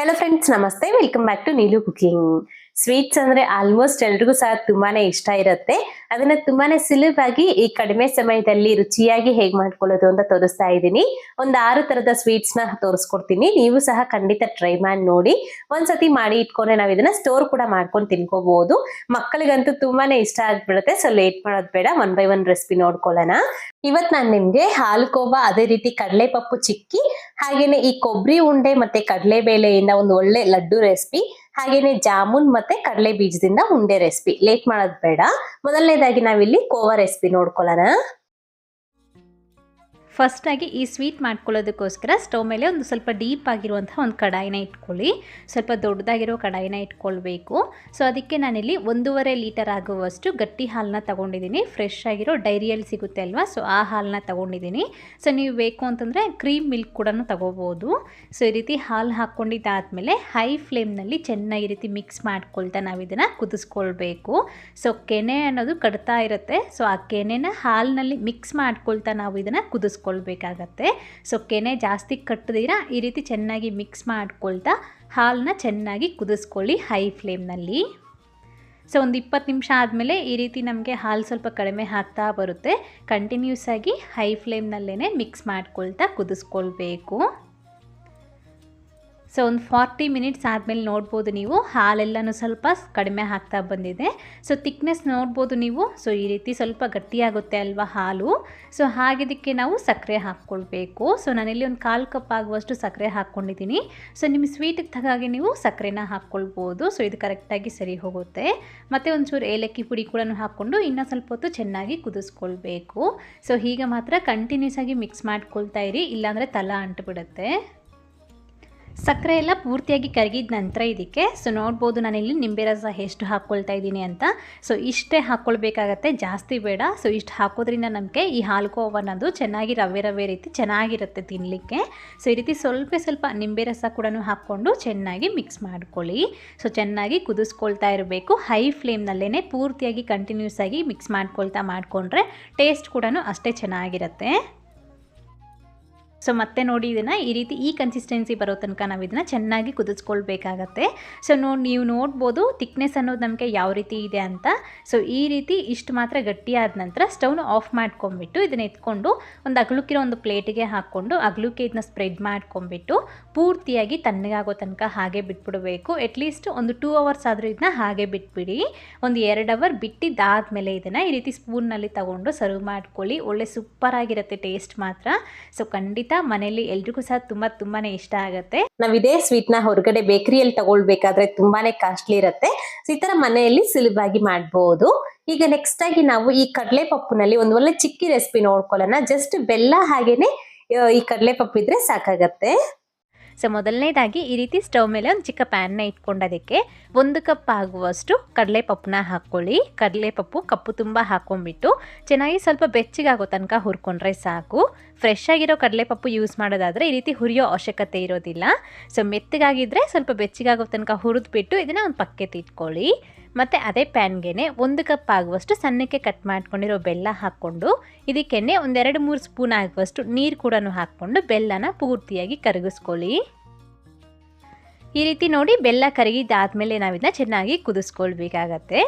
Hello friends నమస్తే. Welcome back to Neelu cooking sweets ಅಂದ್ರೆ almost ಎಲ್ರಿಗೂ ಸಹ ತುಂಬಾನೇ ಇಷ್ಟ ಇರುತ್ತೆ. ಅದನ್ನ ತುಂಬಾನೇ ಸುಲಭವಾಗಿ ಈ ಕಡಿಮೆ ಸಮಯದಲ್ಲಿ ರುಚಿಯಾಗಿ ಹೇಗ್ ಮಾಡ್ಕೊಳ್ಳೋದು ಅಂತ ತೋರಿಸ್ತಾ ಇದ್ದೀನಿ. ಒಂದ್ ಆರು ತರದ ಸ್ವೀಟ್ಸ್ನ ತೋರಿಸ್ಕೊಡ್ತೀನಿ. ನೀವು ಸಹ ಖಂಡಿತ ಟ್ರೈ ಮಾಡಿ ನೋಡಿ. ಒಂದ್ಸತಿ ಮಾಡಿ ಇಟ್ಕೊಂಡ್ರೆ ನಾವ್ ಇದನ್ನ ಸ್ಟೋರ್ ಕೂಡ ಮಾಡ್ಕೊಂಡು ತಿನ್ಕೋಬಹುದು ಮಕ್ಕಳಿಗಂತೂ ತುಂಬಾನೇ ಇಷ್ಟ ಆಗ್ಬಿಡುತ್ತೆ. ಸೊ ಲೇಟ್ ಮಾಡೋದ್ ಬೇಡ. ಒನ್ ಬೈ ಒನ್ ರೆಸಿಪಿ ನೋಡ್ಕೊಳ್ಳೋಣ. ಇವತ್ ನಾನ್ ನಿಮ್ಗೆ ಹಾಲ್ಕೋವಾ ಅದೇ ರೀತಿ ಕಡಲೆಪಪ್ಪು ಚಿಕ್ಕಿ, ಹಾಗೇನೆ ಈ ಕೊಬ್ಬರಿ ಉಂಡೆ ಮತ್ತೆ ಕಡಲೆಬೇಳೆಯಿಂದ ಒಂದು ಒಳ್ಳೆ ಲಡ್ಡು ರೆಸಿಪಿ ಹಾಗೇನೆ ಜಾಮೂನ್ ಮತ್ತೆ ಕಡಲೆ ಬೀಜದಿಂದ ಉಂಡೆ ರೆಸಿಪಿ ಲೇಟ್ ಮಾಡೋದು ಬೇಡ. ಮೊದಲನೇದಾಗಿ ನಾವಿಲ್ಲಿ ಕೋವಾ ರೆಸಿಪಿ ನೋಡ್ಕೊಳ್ಳೋಣ. ಫಸ್ಟಾಗಿ ಈ ಸ್ವೀಟ್ ಮಾಡ್ಕೊಳ್ಳೋದಕ್ಕೋಸ್ಕರ ಸ್ಟವ್ ಮೇಲೆ ಒಂದು ಸ್ವಲ್ಪ ಡೀಪ್ ಆಗಿರುವಂಥ ಒಂದು ಕಡಾಯಿನ ಇಟ್ಕೊಳ್ಳಿ. ಸ್ವಲ್ಪ ದೊಡ್ಡದಾಗಿರೋ ಕಡಾಯಿನ ಇಟ್ಕೊಳ್ಬೇಕು. ಸೊ ಅದಕ್ಕೆ ನಾನಿಲ್ಲಿ ಒಂದೂವರೆ ಲೀಟರ್ ಆಗುವಷ್ಟು ಗಟ್ಟಿ ಹಾಲನ್ನ ತಗೊಂಡಿದ್ದೀನಿ. ಫ್ರೆಶ್ ಆಗಿರೋ ಡೈರಿಯಲ್ಲಿ ಸಿಗುತ್ತೆ ಅಲ್ವಾ? ಸೊ ಆ ಹಾಲನ್ನ ತಗೊಂಡಿದ್ದೀನಿ. ಸೊ ನೀವು ಬೇಕು ಅಂತಂದರೆ ಕ್ರೀಮ್ ಮಿಲ್ಕ್ ಕೂಡ ತಗೋಬೋದು. ಸೊ ಈ ರೀತಿ ಹಾಲು ಹಾಕ್ಕೊಂಡಿದ್ದಾದಮೇಲೆ ಹೈ ಫ್ಲೇಮ್ನಲ್ಲಿ ಚೆನ್ನಾಗಿ ರೀತಿ ಮಿಕ್ಸ್ ಮಾಡ್ಕೊಳ್ತಾ ನಾವು ಇದನ್ನು ಕುದಿಸ್ಕೊಳ್ಬೇಕು. ಸೊ ಕೆನೆ ಅನ್ನೋದು ಕಡ್ತಾ ಇರುತ್ತೆ. ಸೊ ಆ ಕೆನೆನ ಹಾಲಿನಲ್ಲಿ ಮಿಕ್ಸ್ ಮಾಡ್ಕೊಳ್ತಾ ನಾವು ಇದನ್ನು ಕುದಿಸ್ಕೊಳ್ಬೇಕಾಗತ್ತೆ ಸೊ ಕೆನೆ ಜಾಸ್ತಿ ಕಟ್ಟದಿರ ಈ ರೀತಿ ಚೆನ್ನಾಗಿ ಮಿಕ್ಸ್ ಮಾಡ್ಕೊಳ್ತಾ ಹಾಲನ್ನ ಚೆನ್ನಾಗಿ ಕುದಿಸ್ಕೊಳ್ಳಿ ಹೈ ಫ್ಲೇಮ್ನಲ್ಲಿ ಸೊ ಒಂದು ಇಪ್ಪತ್ತು ನಿಮಿಷ ಆದಮೇಲೆ ಈ ರೀತಿ ನಮಗೆ ಹಾಲು ಸ್ವಲ್ಪ ಕಡಿಮೆ ಆಗ್ತಾ ಬರುತ್ತೆ. ಕಂಟಿನ್ಯೂಸ್ ಆಗಿ ಹೈ ಫ್ಲೇಮ್ನಲ್ಲೇ ಮಿಕ್ಸ್ ಮಾಡ್ಕೊಳ್ತಾ ಕುದಿಸ್ಕೊಳ್ಬೇಕು. ಸೊ ಒಂದು ಫಾರ್ಟಿ ಮಿನಿಟ್ಸ್ ಆದಮೇಲೆ ನೋಡ್ಬೋದು ನೀವು. ಹಾಲೆಲ್ಲನೂ ಸ್ವಲ್ಪ ಕಡಿಮೆ ಆಗ್ತಾ ಬಂದಿದೆ. ಸೊ ತಿಕ್ನೆಸ್ ನೋಡ್ಬೋದು ನೀವು. ಸೊ ಈ ರೀತಿ ಸ್ವಲ್ಪ ಗಟ್ಟಿಯಾಗುತ್ತೆ ಅಲ್ವಾ ಹಾಲು. ಸೊ ಹಾಗಿದ್ದಕ್ಕೆ ನಾವು ಸಕ್ಕರೆ ಹಾಕ್ಕೊಳ್ಬೇಕು. ಸೊ ನಾನಿಲ್ಲಿ ಒಂದು ಕಾಲು ಕಪ್ ಆಗುವಷ್ಟು ಸಕ್ಕರೆ ಹಾಕ್ಕೊಂಡಿದ್ದೀನಿ. ಸೊ ನಿಮ್ಮ ಸ್ವೀಟಿಗೆ ತಗಾಗೆ ನೀವು ಸಕ್ಕರೆನ ಹಾಕ್ಕೊಳ್ಬೋದು. ಸೊ ಇದು ಕರೆಕ್ಟಾಗಿ ಸರಿ ಹೋಗುತ್ತೆ. ಮತ್ತು ಒಂಚೂರು ಏಲಕ್ಕಿ ಪುಡಿ ಕೂಡ ಹಾಕ್ಕೊಂಡು ಇನ್ನೂ ಸ್ವಲ್ಪ ಹೊತ್ತು ಚೆನ್ನಾಗಿ ಕುದಿಸ್ಕೊಳ್ಬೇಕು. ಸೊ ಹೀಗೆ ಮಾತ್ರ ಕಂಟಿನ್ಯೂಸ್ ಆಗಿ ಮಿಕ್ಸ್ ಮಾಡ್ಕೊಳ್ತಾ ಇರಿ. ಇಲ್ಲಾಂದರೆ ತಲ ಅಂಟುಬಿಡುತ್ತೆ. ಸಕ್ಕರೆ ಎಲ್ಲ ಪೂರ್ತಿಯಾಗಿ ಕರಗಿದ ನಂತರ ಇದಕ್ಕೆ ಸೊ ನೋಡ್ಬೋದು ನಾನಿಲ್ಲಿ ನಿಂಬೆ ರಸ ಎಷ್ಟು ಹಾಕ್ಕೊಳ್ತಾ ಇದ್ದೀನಿ ಅಂತ. ಸೊ ಇಷ್ಟೇ ಹಾಕ್ಕೊಳ್ಬೇಕಾಗತ್ತೆ, ಜಾಸ್ತಿ ಬೇಡ. ಸೊ ಇಷ್ಟು ಹಾಕೋದ್ರಿಂದ ನಮಗೆ ಈ ಹಾಲ್ಕೋವ್ ಅನ್ನೋದು ಚೆನ್ನಾಗಿ ರವೆ ರವೆ ರೀತಿ ಚೆನ್ನಾಗಿರುತ್ತೆ ತಿನ್ನಲಿಕ್ಕೆ ಸೊ ಈ ರೀತಿ ಸ್ವಲ್ಪ ಸ್ವಲ್ಪ ನಿಂಬೆ ರಸ ಕೂಡ ಹಾಕ್ಕೊಂಡು ಚೆನ್ನಾಗಿ ಮಿಕ್ಸ್ ಮಾಡ್ಕೊಳ್ಳಿ. ಸೊ ಚೆನ್ನಾಗಿ ಕುದಿಸ್ಕೊಳ್ತಾ ಇರಬೇಕು. ಹೈ ಫ್ಲೇಮ್ನಲ್ಲೇ ಪೂರ್ತಿಯಾಗಿ ಕಂಟಿನ್ಯೂಸ್ ಆಗಿ ಮಿಕ್ಸ್ ಮಾಡ್ಕೊಳ್ತಾ ಮಾಡಿಕೊಂಡ್ರೆ ಟೇಸ್ಟ್ ಕೂಡ ಅಷ್ಟೇ ಚೆನ್ನಾಗಿರುತ್ತೆ. ಸೊ ಮತ್ತೆ ನೋಡಿ ಇದನ್ನು ಈ ರೀತಿ ಈ ಕನ್ಸಿಸ್ಟೆನ್ಸಿ ಬರೋ ತನಕ ನಾವು ಇದನ್ನು ಚೆನ್ನಾಗಿ ಕುದಿಸ್ಕೊಳ್ಬೇಕಾಗತ್ತೆ. ಸೊ ನೋಡಿ ನೀವು ನೋಡ್ಬೋದು ತಿಕ್ನೆಸ್ ಅನ್ನೋದು ನಮಗೆ ಯಾವ ರೀತಿ ಇದೆ ಅಂತ. ಸೊ ಈ ರೀತಿ ಇಷ್ಟು ಮಾತ್ರ ಗಟ್ಟಿಯಾದ ನಂತರ ಸ್ಟವ್ನ ಆಫ್ ಮಾಡ್ಕೊಂಬಿಟ್ಟು ಇದನ್ನ ಎತ್ಕೊಂಡು ಒಂದು ಅಗಲುಕ್ಕಿರೋ ಒಂದು ಪ್ಲೇಟಿಗೆ ಹಾಕ್ಕೊಂಡು ಅಗಲುಕ್ಕೆ ಇದನ್ನ ಸ್ಪ್ರೆಡ್ ಮಾಡ್ಕೊಂಬಿಟ್ಟು ಪೂರ್ತಿಯಾಗಿ ತಣ್ಣಗಾಗೋ ತನಕ ಹಾಗೆ ಬಿಟ್ಬಿಡಬೇಕು. ಅಟ್ಲೀಸ್ಟ್ ಒಂದು ಟೂ ಅವರ್ಸ್ ಆದರೂ ಇದನ್ನ ಹಾಗೆ ಬಿಟ್ಬಿಡಿ. ಒಂದು ಎರಡು ಅವರ್ ಬಿಟ್ಟಿದ್ದಾದಮೇಲೆ ಇದನ್ನು ಈ ರೀತಿ ಸ್ಪೂನ್ನಲ್ಲಿ ತಗೊಂಡು ಸರ್ವ್ ಮಾಡ್ಕೊಳ್ಳಿ. ಒಳ್ಳೆ ಸೂಪರ್ ಆಗಿರುತ್ತೆ ಟೇಸ್ಟ್ ಮಾತ್ರ. ಸೊ ಖಂಡಿತ ಮನೆಯಲ್ಲಿ ಎಲ್ರಿಗೂ ಸಹ ತುಂಬಾ ತುಂಬಾನೇ ಇಷ್ಟ ಆಗುತ್ತೆ. ನಾವ್ ಇದೇ ಸ್ವೀಟ್ನ ಹೊರಗಡೆ ಬೇಕರಿಯಲ್ಲಿ ತಗೊಳ್ಬೇಕಾದ್ರೆ ತುಂಬಾನೇ ಕಾಸ್ಟ್ಲಿ ಇರುತ್ತೆ. ಈ ತರ ಮನೆಯಲ್ಲಿ ಸುಲಭವಾಗಿ ಮಾಡಬಹುದು ಈಗ ನೆಕ್ಸ್ಟ್ ಆಗಿ ನಾವು ಈ ಕಡಲೆ ಪಪ್ಪುನಲ್ಲಿ ಒಂದು ಒಳ್ಳೆ ಚಿಕ್ಕಿ ರೆಸಿಪಿ ನೋಡ್ಕೊಳ್ಳೋಣ. ಜಸ್ಟ್ ಬೆಲ್ಲ ಹಾಗೇನೆ ಈ ಕಡಲೆ ಪಪ್ಪು ಇದ್ರೆ ಸಾಕಾಗತ್ತೆ. ಸೊ ಮೊದಲನೇದಾಗಿ ಈ ರೀತಿ ಸ್ಟವ್ ಮೇಲೆ ಒಂದು ಚಿಕ್ಕ ಪ್ಯಾನ್ನ ಇಟ್ಕೊಂಡೋದಕ್ಕೆ ಒಂದು ಕಪ್ ಆಗುವಷ್ಟು ಕಡಲೆಪಪ್ಪನ್ನ ಹಾಕ್ಕೊಳ್ಳಿ. ಕಡಲೆಪಪ್ಪು ಕಪ್ಪು ತುಂಬ ಹಾಕೊಂಡ್ಬಿಟ್ಟು ಚೆನ್ನಾಗಿ ಸ್ವಲ್ಪ ಬೆಚ್ಚಗಾಗೋ ತನಕ ಹುರ್ಕೊಂಡ್ರೆ ಸಾಕು. ಫ್ರೆಶ್ ಆಗಿರೋ ಕಡಲೆಪಪ್ಪು ಯೂಸ್ ಮಾಡೋದಾದರೆ ಈ ರೀತಿ ಹುರಿಯೋ ಅವಶ್ಯಕತೆ ಇರೋದಿಲ್ಲ. ಸೊ ಮೆತ್ತಗಾಗಿದ್ದರೆ ಸ್ವಲ್ಪ ಬೆಚ್ಚಗಾಗೋ ತನಕ ಹುರಿದ್ಬಿಟ್ಟು ಇದನ್ನು ಒಂದು ಪಕ್ಕಕ್ಕೆ ಇಟ್ಕೊಳ್ಳಿ. ಮತ್ತು ಅದೇ ಪ್ಯಾನ್ಗೆ ಒಂದು ಕಪ್ ಆಗುವಷ್ಟು ಸಣ್ಣಕ್ಕೆ ಕಟ್ ಮಾಡ್ಕೊಂಡಿರೋ ಬೆಲ್ಲ ಹಾಕ್ಕೊಂಡು, ಇದಕ್ಕೆನೆ ಒಂದೆರಡು ಮೂರು ಸ್ಪೂನ್ ಆಗುವಷ್ಟು ನೀರು ಕೂಡ ಹಾಕ್ಕೊಂಡು ಬೆಲ್ಲನ ಪೂರ್ತಿಯಾಗಿ ಕರಗಿಸ್ಕೊಳ್ಳಿ. ಈ ರೀತಿ ನೋಡಿ ಬೆಲ್ಲ ಕರಗಿದ್ದಾದಮೇಲೆ ನಾವಿದನ್ನ ಚೆನ್ನಾಗಿ ಕುದಿಸ್ಕೊಳ್ಬೇಕಾಗತ್ತೆ.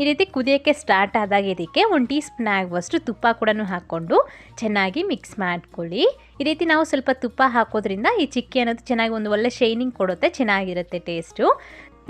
ಈ ರೀತಿ ಕುದಿಯೋಕ್ಕೆ ಸ್ಟಾರ್ಟ್ ಆದಾಗ ಇದಕ್ಕೆ ಒಂದು ಟೀ ಸ್ಪೂನ್ ಆಗುವಷ್ಟು ತುಪ್ಪ ಕೂಡ ಹಾಕ್ಕೊಂಡು ಚೆನ್ನಾಗಿ ಮಿಕ್ಸ್ ಮಾಡ್ಕೊಳ್ಳಿ. ಈ ರೀತಿ ನಾವು ಸ್ವಲ್ಪ ತುಪ್ಪ ಹಾಕೋದ್ರಿಂದ ಈ ಚಿಕ್ಕಿ ಅನ್ನೋದು ಚೆನ್ನಾಗಿ ಒಂದು ಒಳ್ಳೆ ಶೈನಿಂಗ್ ಕೊಡುತ್ತೆ, ಚೆನ್ನಾಗಿರುತ್ತೆ ಟೇಸ್ಟು.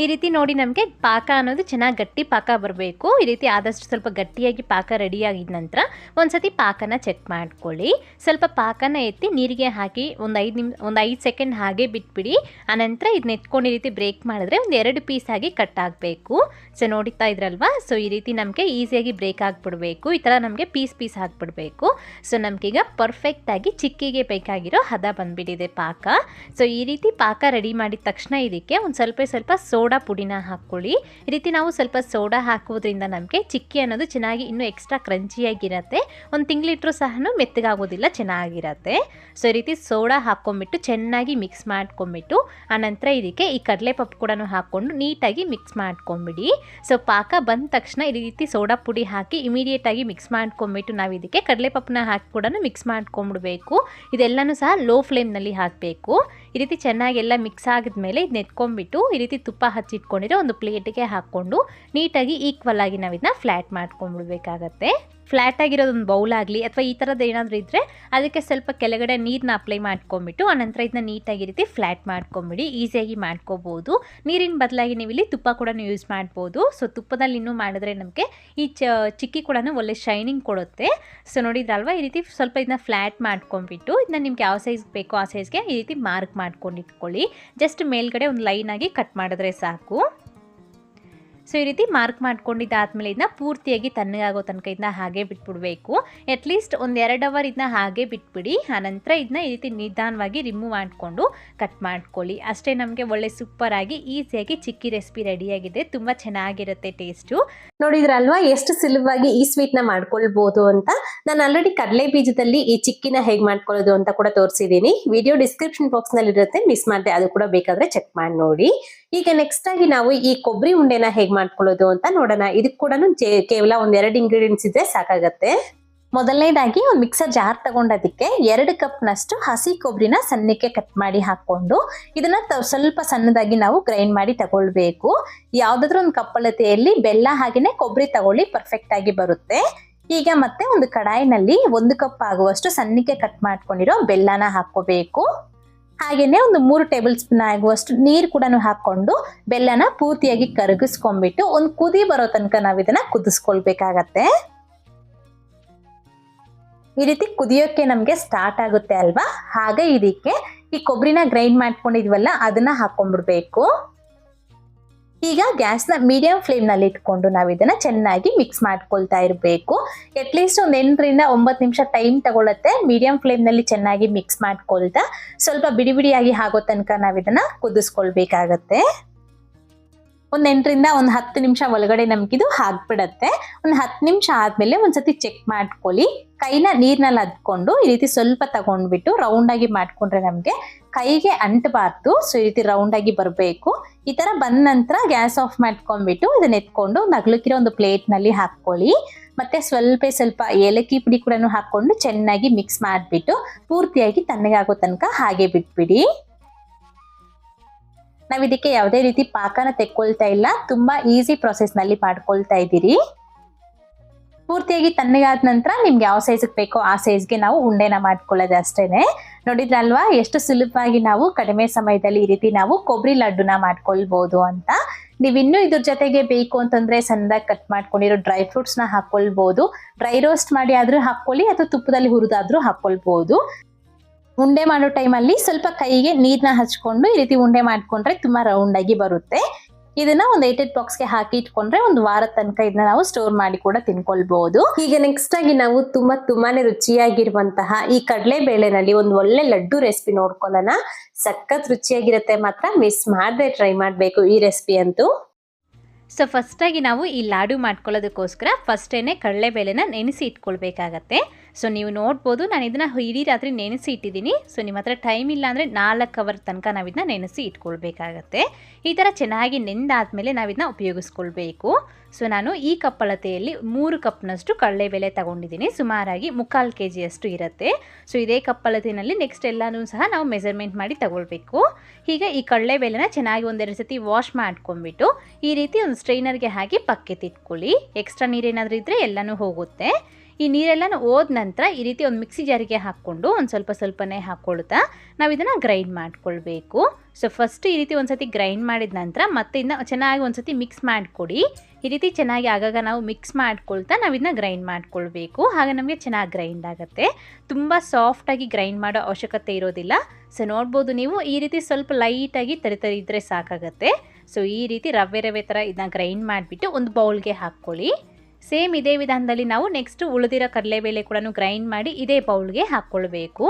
ಈ ರೀತಿ ನೋಡಿ ನಮಗೆ ಪಾಕ ಅನ್ನೋದು ಚೆನ್ನಾಗಿ ಗಟ್ಟಿ ಪಾಕ ಬರಬೇಕು. ಈ ರೀತಿ ಆದಷ್ಟು ಸ್ವಲ್ಪ ಗಟ್ಟಿಯಾಗಿ ಪಾಕ ರೆಡಿ ಆಗಿದ ನಂತರ ಒಂದ್ಸತಿ ಪಾಕನ ಚೆಕ್ ಮಾಡ್ಕೊಳ್ಳಿ. ಸ್ವಲ್ಪ ಪಾಕನ ಎತ್ತಿ ನೀರಿಗೆ ಹಾಕಿ ಒಂದು ಐದು ನಿಮಿಷ ಒಂದು ಐದು ಸೆಕೆಂಡ್ ಹಾಗೆ ಬಿಟ್ಬಿಡಿ. ಆನಂತರ ಇದನ್ನ ಎತ್ಕೊಂಡು ಈ ರೀತಿ ಬ್ರೇಕ್ ಮಾಡಿದ್ರೆ ಒಂದು ಎರಡು ಪೀಸ್ ಆಗಿ ಕಟ್ ಆಗಬೇಕು. ಸೊ ನೋಡಿತಾ ಇದ್ರಲ್ವಾ? ಸೊ ಈ ರೀತಿ ನಮಗೆ ಈಸಿಯಾಗಿ ಬ್ರೇಕ್ ಆಗಿಬಿಡಬೇಕು. ಈ ಥರ ನಮಗೆ ಪೀಸ್ ಪೀಸ್ ಹಾಕ್ಬಿಡ್ಬೇಕು ಸೊ ನಮಗೀಗ ಪರ್ಫೆಕ್ಟಾಗಿ ಚಿಕ್ಕಿಗೆ ಬೇಕಾಗಿರೋ ಹದ ಬಂದುಬಿಟ್ಟಿದೆ ಪಾಕ. ಸೊ ಈ ರೀತಿ ಪಾಕ ರೆಡಿ ಮಾಡಿದ ತಕ್ಷಣ ಇದಕ್ಕೆ ಒಂದು ಸ್ವಲ್ಪ ಸ್ವಲ್ಪ ಸೋಡಾ ಪುಡಿನ ಹಾಕ್ಕೊಳ್ಳಿ. ಈ ರೀತಿ ನಾವು ಸ್ವಲ್ಪ ಸೋಡಾ ಹಾಕೋದ್ರಿಂದ ನಮಗೆ ಚಿಕ್ಕಿ ಅನ್ನೋದು ಚೆನ್ನಾಗಿ ಇನ್ನೂ ಎಕ್ಸ್ಟ್ರಾ ಕ್ರಂಚಿಯಾಗಿರುತ್ತೆ ಒಂದು ತಿಂಗಳಿಟ್ರೂ ಸಹ ಮೆತ್ತಗಾಗೋದಿಲ್ಲ, ಚೆನ್ನಾಗಿರತ್ತೆ. ಸೊ ಈ ರೀತಿ ಸೋಡಾ ಹಾಕ್ಕೊಂಬಿಟ್ಟು ಚೆನ್ನಾಗಿ ಮಿಕ್ಸ್ ಮಾಡ್ಕೊಂಬಿಟ್ಟು ಆನಂತರ ಇದಕ್ಕೆ ಈ ಕಡಲೆಪಪ್ಪು ಕೂಡ ಹಾಕ್ಕೊಂಡು ನೀಟಾಗಿ ಮಿಕ್ಸ್ ಮಾಡ್ಕೊಂಬಿಡಿ ಸೊ ಪಾಕ ಬಂದ ತಕ್ಷಣ ಈ ರೀತಿ ಸೋಡಾ ಪುಡಿ ಹಾಕಿ ಇಮಿಡಿಯೇಟಾಗಿ ಮಿಕ್ಸ್ ಮಾಡ್ಕೊಂಬಿಟ್ಟು ನಾವು ಇದಕ್ಕೆ ಕಡಲೆಪಪ್ಪನ ಹಾಕಿ ಕೂಡ ಮಿಕ್ಸ್ ಮಾಡ್ಕೊಂಬಿಡ್ಬೇಕು ಇದೆಲ್ಲನೂ ಸಹ ಲೋ ಫ್ಲೇಮ್ನಲ್ಲಿ ಹಾಕಬೇಕು. ಈ ರೀತಿ ಚೆನ್ನಾಗಿ ಎಲ್ಲ ಮಿಕ್ಸ್ ಆಗಿದ್ಮೇಲೆ ಇದು ನೆತ್ಕೊಂಡ್ಬಿಟ್ಟು ಈ ರೀತಿ ತುಪ್ಪ ಹಚ್ಚಿಟ್ಕೊಂಡಿರೋ ಒಂದು ಪ್ಲೇಟಿಗೆ ಹಾಕ್ಕೊಂಡು ನೀಟಾಗಿ ಈಕ್ವಲ್ ಆಗಿ ನಾವು ಇದನ್ನ ಫ್ಲ್ಯಾಟ್ ಮಾಡ್ಕೊಂಡ್ಬಿಡ್ಬೇಕಾಗತ್ತೆ. ಫ್ಲ್ಯಾಟ್ ಆಗಿರೋದೊಂದು ಬೌಲ್ ಆಗಲಿ ಅಥವಾ ಈ ಥರದ್ದು ಏನಾದರೂ ಇದ್ದರೆ ಅದಕ್ಕೆ ಸ್ವಲ್ಪ ಕೆಳಗಡೆ ನೀರನ್ನ ಅಪ್ಲೈ ಮಾಡ್ಕೊಂಬಿಟ್ಟು ಆನಂತರ ಇದನ್ನ ನೀಟಾಗಿ ರೀತಿ ಫ್ಲ್ಯಾಟ್ ಮಾಡ್ಕೊಂಬಿಡಿ ಈಸಿಯಾಗಿ ಮಾಡ್ಕೋಬೋದು. ನೀರಿನ ಬದಲಾಗಿ ನೀವು ಇಲ್ಲಿ ತುಪ್ಪ ಕೂಡ ಯೂಸ್ ಮಾಡ್ಬೋದು. ಸೊ ತುಪ್ಪದಲ್ಲಿ ಇನ್ನೂ ಮಾಡಿದ್ರೆ ನಮಗೆ ಈ ಚಿಕ್ಕಿ ಕೂಡ ಒಳ್ಳೆ ಶೈನಿಂಗ್ ಕೊಡುತ್ತೆ. ಸೊ ನೋಡಿದ್ರಲ್ವಾ ಈ ರೀತಿ ಸ್ವಲ್ಪ ಇದನ್ನ ಫ್ಲ್ಯಾಟ್ ಮಾಡ್ಕೊಂಡ್ಬಿಟ್ಟು ಇದನ್ನ ನಿಮ್ಗೆ ಯಾವ ಸೈಜ್ ಬೇಕೋ ಆ ಸೈಜ್ಗೆ ಈ ರೀತಿ ಮಾರ್ಕ್ ಮಾಡ್ಕೊಂಡು ಇಟ್ಕೊಳ್ಳಿ ಜಸ್ಟ್ ಮೇಲ್ಗಡೆ ಒಂದು ಲೈನಾಗಿ ಕಟ್ ಮಾಡಿದ್ರೆ ಸಾಕು. ಸೊ ಈ ರೀತಿ ಮಾರ್ಕ್ ಮಾಡ್ಕೊಂಡಿದ್ದಾದ್ಮೇಲೆ ಇದನ್ನ ಪೂರ್ತಿಯಾಗಿ ತಣ್ಣಗಾಗೋ ತನಕ ಇದನ್ನ ಹಾಗೆ ಬಿಟ್ಬಿಡ್ಬೇಕು. ಅಟ್ಲೀಸ್ಟ್ ಒಂದು ಎರಡು ಅವರ್ ಇದನ್ನ ಹಾಗೆ ಬಿಟ್ಬಿಡಿ. ಆನಂತರ ಇದನ್ನ ಈ ರೀತಿ ನಿಧಾನವಾಗಿ ರಿಮೂವ್ ಮಾಡಿಕೊಂಡು ಕಟ್ ಮಾಡ್ಕೊಳ್ಳಿ. ಅಷ್ಟೇ ನಮಗೆ ಒಳ್ಳೆ ಸೂಪರ್ ಆಗಿ ಈಸಿಯಾಗಿ ಚಿಕ್ಕಿ ರೆಸಿಪಿ ರೆಡಿಯಾಗಿದೆ ತುಂಬ ಚೆನ್ನಾಗಿರುತ್ತೆ ಟೇಸ್ಟು ನೋಡಿದ್ರಲ್ವಾ? ಎಷ್ಟು ಸುಲಭವಾಗಿ ಈ ಸ್ವೀಟ್ನ ಮಾಡ್ಕೊಳ್ಬಹುದು ಅಂತ? ನಾನು ಆಲ್ರೆಡಿ ಕಡಲೆ ಬೀಜದಲ್ಲಿ ಈ ಚಿಕ್ಕಿನ ಹೇಗ್ ಮಾಡ್ಕೊಳ್ಳೋದು ಅಂತ ಕೂಡ ತೋರಿಸಿದ್ದೀನಿ ವಿಡಿಯೋ ಡಿಸ್ಕ್ರಿಪ್ಷನ್ ಬಾಕ್ಸ್ನಲ್ಲಿ ಇರುತ್ತೆ ಮಿಸ್ ಮಾಡದೆ ಅದು ಕೂಡ ಬೇಕಾದ್ರೆ ಚೆಕ್ ಮಾಡಿ ನೋಡಿ. ಈಗ ನೆಕ್ಸ್ಟ್ ಆಗಿ ನಾವು ಈ ಕೊಬ್ಬರಿ ಉಂಡೆನ ಹೇಗ್ ಮಾಡ್ಕೊಳ್ಳೋದು ಅಂತ ನೋಡೋಣ. ಇದಕ್ಕೆ ಕೂಡ ಕೇವಲ ಒಂದ್ ಎರಡು ಇಂಗ್ರೀಡಿಯೆಂಟ್ಸ್ ಇದ್ರೆ ಸಾಕಾಗತ್ತೆ. ಮೊದಲನೇದಾಗಿ ಒಂದು ಮಿಕ್ಸರ್ ಜಾರ್ ತಗೊಂಡದಕ್ಕೆ ಎರಡು ಕಪ್ ನಷ್ಟು ಹಸಿ ಕೊಬ್ಬರಿನ ಸಣ್ಣಕ್ಕೆ ಕಟ್ ಮಾಡಿ ಹಾಕೊಂಡು ಇದನ್ನ ಸ್ವಲ್ಪ ಸಣ್ಣದಾಗಿ ನಾವು ಗ್ರೈಂಡ್ ಮಾಡಿ ತಗೊಳ್ಬೇಕು. ಯಾವುದಾದ್ರೂ ಒಂದು ಕಪ್ಪಳತೆಯಲ್ಲಿ ಬೆಲ್ಲ ಹಾಗೇನೆ ಕೊಬ್ಬರಿ ತಗೊಳ್ಳಿ ಪರ್ಫೆಕ್ಟ್ ಆಗಿ ಬರುತ್ತೆ. ಈಗ ಮತ್ತೆ ಒಂದು ಕಡಾಯಿನಲ್ಲಿ ಒಂದು ಕಪ್ ಆಗುವಷ್ಟು ಸಣ್ಣಕ್ಕೆ ಕಟ್ ಮಾಡ್ಕೊಂಡಿರೋ ಬೆಲ್ಲನ ಹಾಕೋಬೇಕು ಹಾಗೇನೆ ಒಂದು ಮೂರು ಟೇಬಲ್ ಸ್ಪೂನ್ ಆಗುವಷ್ಟು ನೀರು ಕೂಡ ಹಾಕೊಂಡು ಬೆಲ್ಲನ ಪೂರ್ತಿಯಾಗಿ ಕರಗಿಸ್ಕೊಂಡ್ಬಿಟ್ಟು ಒಂದು ಕುದಿ ಬರೋ ತನಕ ನಾವು ಇದನ್ನ ಕುದಿಸ್ಕೊಳ್ಬೇಕಾಗತ್ತೆ. ಈ ರೀತಿ ಕುದಿಯೋಕೆ ನಮಗೆ ಸ್ಟಾರ್ಟ್ ಆಗುತ್ತೆ ಅಲ್ವಾ? ಹಾಗೆ ಇದಕ್ಕೆ ಈ ಕೊಬ್ಬರಿನ ಗ್ರೈಂಡ್ ಮಾಡ್ಕೊಂಡಿದ್ವಲ್ಲ, ಅದನ್ನ ಹಾಕೊಂಡ್ಬಿಡ್ಬೇಕು ಈಗ ಗ್ಯಾಸ್ನ ಮೀಡಿಯಂ ಫ್ಲೇಮ್ನಲ್ಲಿ ಇಟ್ಕೊಂಡು ನಾವು ಇದನ್ನ ಚೆನ್ನಾಗಿ ಮಿಕ್ಸ್ ಮಾಡ್ಕೊಳ್ತಾ ಇರಬೇಕು. ಅಟ್ಲೀಸ್ಟ್ ಒಂದು ಎಂಟರಿಂದ ಒಂಬತ್ತು ನಿಮಿಷ ಟೈಮ್ ತಗೊಳ್ಳುತ್ತೆ ಮೀಡಿಯಂ ಫ್ಲೇಮ್ನಲ್ಲಿ ಚೆನ್ನಾಗಿ ಮಿಕ್ಸ್ ಮಾಡ್ಕೊಳ್ತಾ ಸ್ವಲ್ಪ ಬಿಡಿ ಬಿಡಿಯಾಗಿ ಆಗೋ ತನಕ ನಾವು ಇದನ್ನ ಕುದಿಸ್ಕೊಳ್ಬೇಕಾಗತ್ತೆ. ಒಂದು ಎಂಟರಿಂದ ಒಂದು ಹತ್ತು ನಿಮಿಷ ಒಳಗಡೆ ನಮಗಿದು ಹಾಕ್ಬಿಡತ್ತೆ ಒಂದು ಹತ್ತು ನಿಮಿಷ ಆದಮೇಲೆ ಒಂದ್ಸತಿ ಚೆಕ್ ಮಾಡ್ಕೊಳ್ಳಿ. ಕೈನ ನೀರಿನಲ್ಲಿ ಹದ್ಕೊಂಡು ಈ ರೀತಿ ಸ್ವಲ್ಪ ತಗೊಂಡ್ಬಿಟ್ಟು ರೌಂಡ್ ಆಗಿ ಮಾಡ್ಕೊಂಡ್ರೆ ನಮ್ಗೆ ಕೈಗೆ ಅಂಟಬಾರ್ದು ಸೊ ಈ ರೀತಿ ರೌಂಡ್ ಆಗಿ ಬರಬೇಕು. ಈ ತರ ಬಂದ ನಂತರ ಗ್ಯಾಸ್ ಆಫ್ ಮಾಡ್ಕೊಂಡ್ಬಿಟ್ಟು ಇದನ್ನ ಎತ್ಕೊಂಡು ನಗಲಕ್ಕಿರೋ ಒಂದು ಪ್ಲೇಟ್ನಲ್ಲಿ ಹಾಕೊಳ್ಳಿ ಮತ್ತೆ ಸ್ವಲ್ಪ ಸ್ವಲ್ಪ ಏಲಕ್ಕಿ ಪುಡಿ ಕೂಡ ಹಾಕೊಂಡು ಚೆನ್ನಾಗಿ ಮಿಕ್ಸ್ ಮಾಡಿಬಿಟ್ಟು ಪೂರ್ತಿಯಾಗಿ ತಣ್ಣಗಾಗೋ ತನಕ ಹಾಗೆ ಬಿಟ್ಬಿಡಿ. ನಾವು ಇದಕ್ಕೆ ಯಾವುದೇ ರೀತಿ ಪಾಕನ ತೆಕ್ಕೊಳ್ತಾ ಇಲ್ಲ. ತುಂಬಾ ಈಸಿ ಪ್ರೊಸೆಸ್ನಲ್ಲಿ ಮಾಡ್ಕೊಳ್ತಾ ಇದ್ದೀರಿ. ಪೂರ್ತಿಯಾಗಿ ತಣ್ಣಗಾದ ನಂತರ ನಿಮ್ಗೆ ಯಾವ ಸೈಜ್ಗೆ ಬೇಕೋ ಆ ಸೈಜ್ಗೆ ನಾವು ಉಂಡೆನ ಮಾಡ್ಕೊಳ್ಳೋದು ಅಷ್ಟೇನೆ. ನೋಡಿದ್ರಲ್ವಾ? ಎಷ್ಟು ಸುಲಭವಾಗಿ ನಾವು ಕಡಿಮೆ ಸಮಯದಲ್ಲಿ ಈ ರೀತಿ ನಾವು ಕೊಬ್ಬರಿ ಲಡ್ಡುನ ಮಾಡ್ಕೊಳ್ಬಹುದು ಅಂತ. ನೀವಿನ್ನೂ ಇದ್ರ ಜೊತೆಗೆ ಬೇಕು ಅಂತಂದ್ರೆ ಸಣ್ಣದಾಗಿ ಕಟ್ ಮಾಡ್ಕೊಂಡಿರೋ ಡ್ರೈ ಫ್ರೂಟ್ಸ್ನ ಹಾಕೊಳ್ಬಹುದು ಡ್ರೈ ರೋಸ್ಟ್ ಮಾಡಿ ಆದ್ರೂ ಹಾಕೊಳ್ಳಿ ಅಥವಾ ತುಪ್ಪದಲ್ಲಿ ಹುರಿದಾದ್ರೂ ಹಾಕೊಳ್ಬಹುದು ಉಂಡೆ ಮಾಡೋ ಟೈಮಲ್ಲಿ ಸ್ವಲ್ಪ ಕೈಗೆ ನೀರ್ನ ಹಚ್ಕೊಂಡು ಈ ರೀತಿ ಉಂಡೆ ಮಾಡ್ಕೊಂಡ್ರೆ ತುಂಬಾ ರೌಂಡ್ ಆಗಿ ಬರುತ್ತೆ. ಇದನ್ನ ಒಂದು ಏಟೆಡ್ ಬಾಕ್ಸ್ಗೆ ಹಾಕಿ ಇಟ್ಕೊಂಡ್ರೆ ಒಂದು ವಾರ ತನಕ ಇದನ್ನ ನಾವು ಸ್ಟೋರ್ ಮಾಡಿ ಕೂಡ ತಿನ್ಕೊಳ್ಬಹುದು ಈಗ ನೆಕ್ಸ್ಟ್ ಆಗಿ ನಾವು ತುಂಬಾ ತುಂಬಾನೇ ರುಚಿಯಾಗಿರುವಂತಹ ಈ ಕಡಲೆ ಬೇಳೆನಲ್ಲಿ ಒಂದು ಒಳ್ಳೆ ಲಡ್ಡು ರೆಸಿಪಿ ನೋಡ್ಕೊಳ್ಳೋಣ. ಸಖತ್ ರುಚಿಯಾಗಿರುತ್ತೆ ಮಾತ್ರ ಮಿಸ್ ಮಾಡದೆ ಟ್ರೈ ಮಾಡಬೇಕು ಈ ರೆಸಿಪಿ ಅಂತೂ. ಸೊ ಫಸ್ಟಾಗಿ ನಾವು ಈ ಲಾಡು ಮಾಡ್ಕೊಳ್ಳೋದಕ್ಕೋಸ್ಕರ ಫಸ್ಟೇನೆ ಕಡಲೆಬೇಳೆನ ನೆನೆಸಿ ಇಟ್ಕೊಳ್ಬೇಕಾಗತ್ತೆ. ಸೊ ನೀವು ನೋಡ್ಬೋದು, ನಾನು ಇದನ್ನು ಇಡೀ ರಾತ್ರಿ ನೆನೆಸಿ ಇಟ್ಟಿದ್ದೀನಿ. ಸೊ ನಿಮ್ಮ ಹತ್ರ ಟೈಮ್ ಇಲ್ಲ ಅಂದರೆ ನಾಲ್ಕು ಅವರ್ ತನಕ ನಾವು ಇದನ್ನ ನೆನೆಸಿ ಇಟ್ಕೊಳ್ಬೇಕಾಗತ್ತೆ. ಈ ಥರ ಚೆನ್ನಾಗಿ ನೆಂದಾದಮೇಲೆ ನಾವು ಇದನ್ನ ಉಪಯೋಗಿಸ್ಕೊಳ್ಬೇಕು. ಸೊ ನಾನು ಈ ಕಪ್ಪಳತೆಯಲ್ಲಿ ಮೂರು ಕಪ್ನಷ್ಟು ಕಡಲೆಬೇಳೆ ತಗೊಂಡಿದ್ದೀನಿ. ಸುಮಾರಾಗಿ ಮುಕ್ಕಾಲು ಕೆ ಜಿಯಷ್ಟು ಇರುತ್ತೆ. ಸೊ ಇದೇ ಕಪ್ಪಳತೆಯಲ್ಲಿ ನೆಕ್ಸ್ಟ್ ಎಲ್ಲನೂ ಸಹ ನಾವು ಮೆಜರ್ಮೆಂಟ್ ಮಾಡಿ ತಗೊಳ್ಬೇಕು. ಹೀಗೆ ಈ ಕಡಲೆಬೇಳೆನ ಚೆನ್ನಾಗಿ ಒಂದೆರಡು ಸತಿ ವಾಶ್ ಮಾಡ್ಕೊಂಡ್ಬಿಟ್ಟು, ಈ ರೀತಿ ಒಂದು ಸ್ಟ್ರೈನರ್ಗೆ ಹಾಕಿ ಪಕ್ಕೆತ್ತಿಟ್ಕೊಳ್ಳಿ ಎಕ್ಸ್ಟ್ರಾ ನೀರೇನಾದರೂ ಇದ್ದರೆ ಎಲ್ಲನೂ ಹೋಗುತ್ತೆ. ಈ ನೀರೆಲ್ಲನೂ ಹೋದ ನಂತರ ಈ ರೀತಿ ಒಂದು ಮಿಕ್ಸಿ ಜಾರಿಗೆ ಹಾಕ್ಕೊಂಡು ಒಂದು ಸ್ವಲ್ಪ ಸ್ವಲ್ಪನೇ ಹಾಕ್ಕೊಳ್ತಾ ನಾವು ಇದನ್ನು ಗ್ರೈಂಡ್ ಮಾಡ್ಕೊಳ್ಬೇಕು. ಸೊ ಫಸ್ಟ್ ಈ ರೀತಿ ಒಂದು ಸತಿ ಗ್ರೈಂಡ್ ಮಾಡಿದ ನಂತರ ಮತ್ತೆ ಇದನ್ನ ಚೆನ್ನಾಗಿ ಒಂದು ಸತಿ ಮಿಕ್ಸ್ ಮಾಡಿಕೊಡಿ. ಈ ರೀತಿ ಚೆನ್ನಾಗಿ ಆಗಾಗ ನಾವು ಮಿಕ್ಸ್ ಮಾಡ್ಕೊಳ್ತಾ ನಾವು ಇದನ್ನ ಗ್ರೈಂಡ್ ಮಾಡ್ಕೊಳ್ಬೇಕು. ಆಗ ನಮಗೆ ಚೆನ್ನಾಗಿ ಗ್ರೈಂಡ್ ಆಗುತ್ತೆ. ತುಂಬ ಸಾಫ್ಟಾಗಿ ಗ್ರೈಂಡ್ ಮಾಡೋ ಅವಶ್ಯಕತೆ ಇರೋದಿಲ್ಲ. ಸೊ ನೋಡ್ಬೋದು ನೀವು ಈ ರೀತಿ ಸ್ವಲ್ಪ ಲೈಟಾಗಿ ತರಿ ತರಿ ಇದ್ದರೆ ಸಾಕಾಗತ್ತೆ. ಸೊ ಈ ರೀತಿ ರವೆ ರವೆ ಥರ ಇದನ್ನ ಗ್ರೈಂಡ್ ಮಾಡಿಬಿಟ್ಟು ಒಂದು ಬೌಲ್ಗೆ ಹಾಕ್ಕೊಳ್ಳಿ. ಸೇಮ್ ಇದೇ ವಿಧಾನದಲ್ಲಿ ನಾವು ನೆಕ್ಸ್ಟ್ ಉಳಿದಿರೋ ಕಡಲೆಬೇಳೆ ಕೂಡ ಗ್ರೈಂಡ್ ಮಾಡಿ ಇದೇ ಬೌಲ್ಗೆ ಹಾಕ್ಕೊಳ್ಬೇಕು.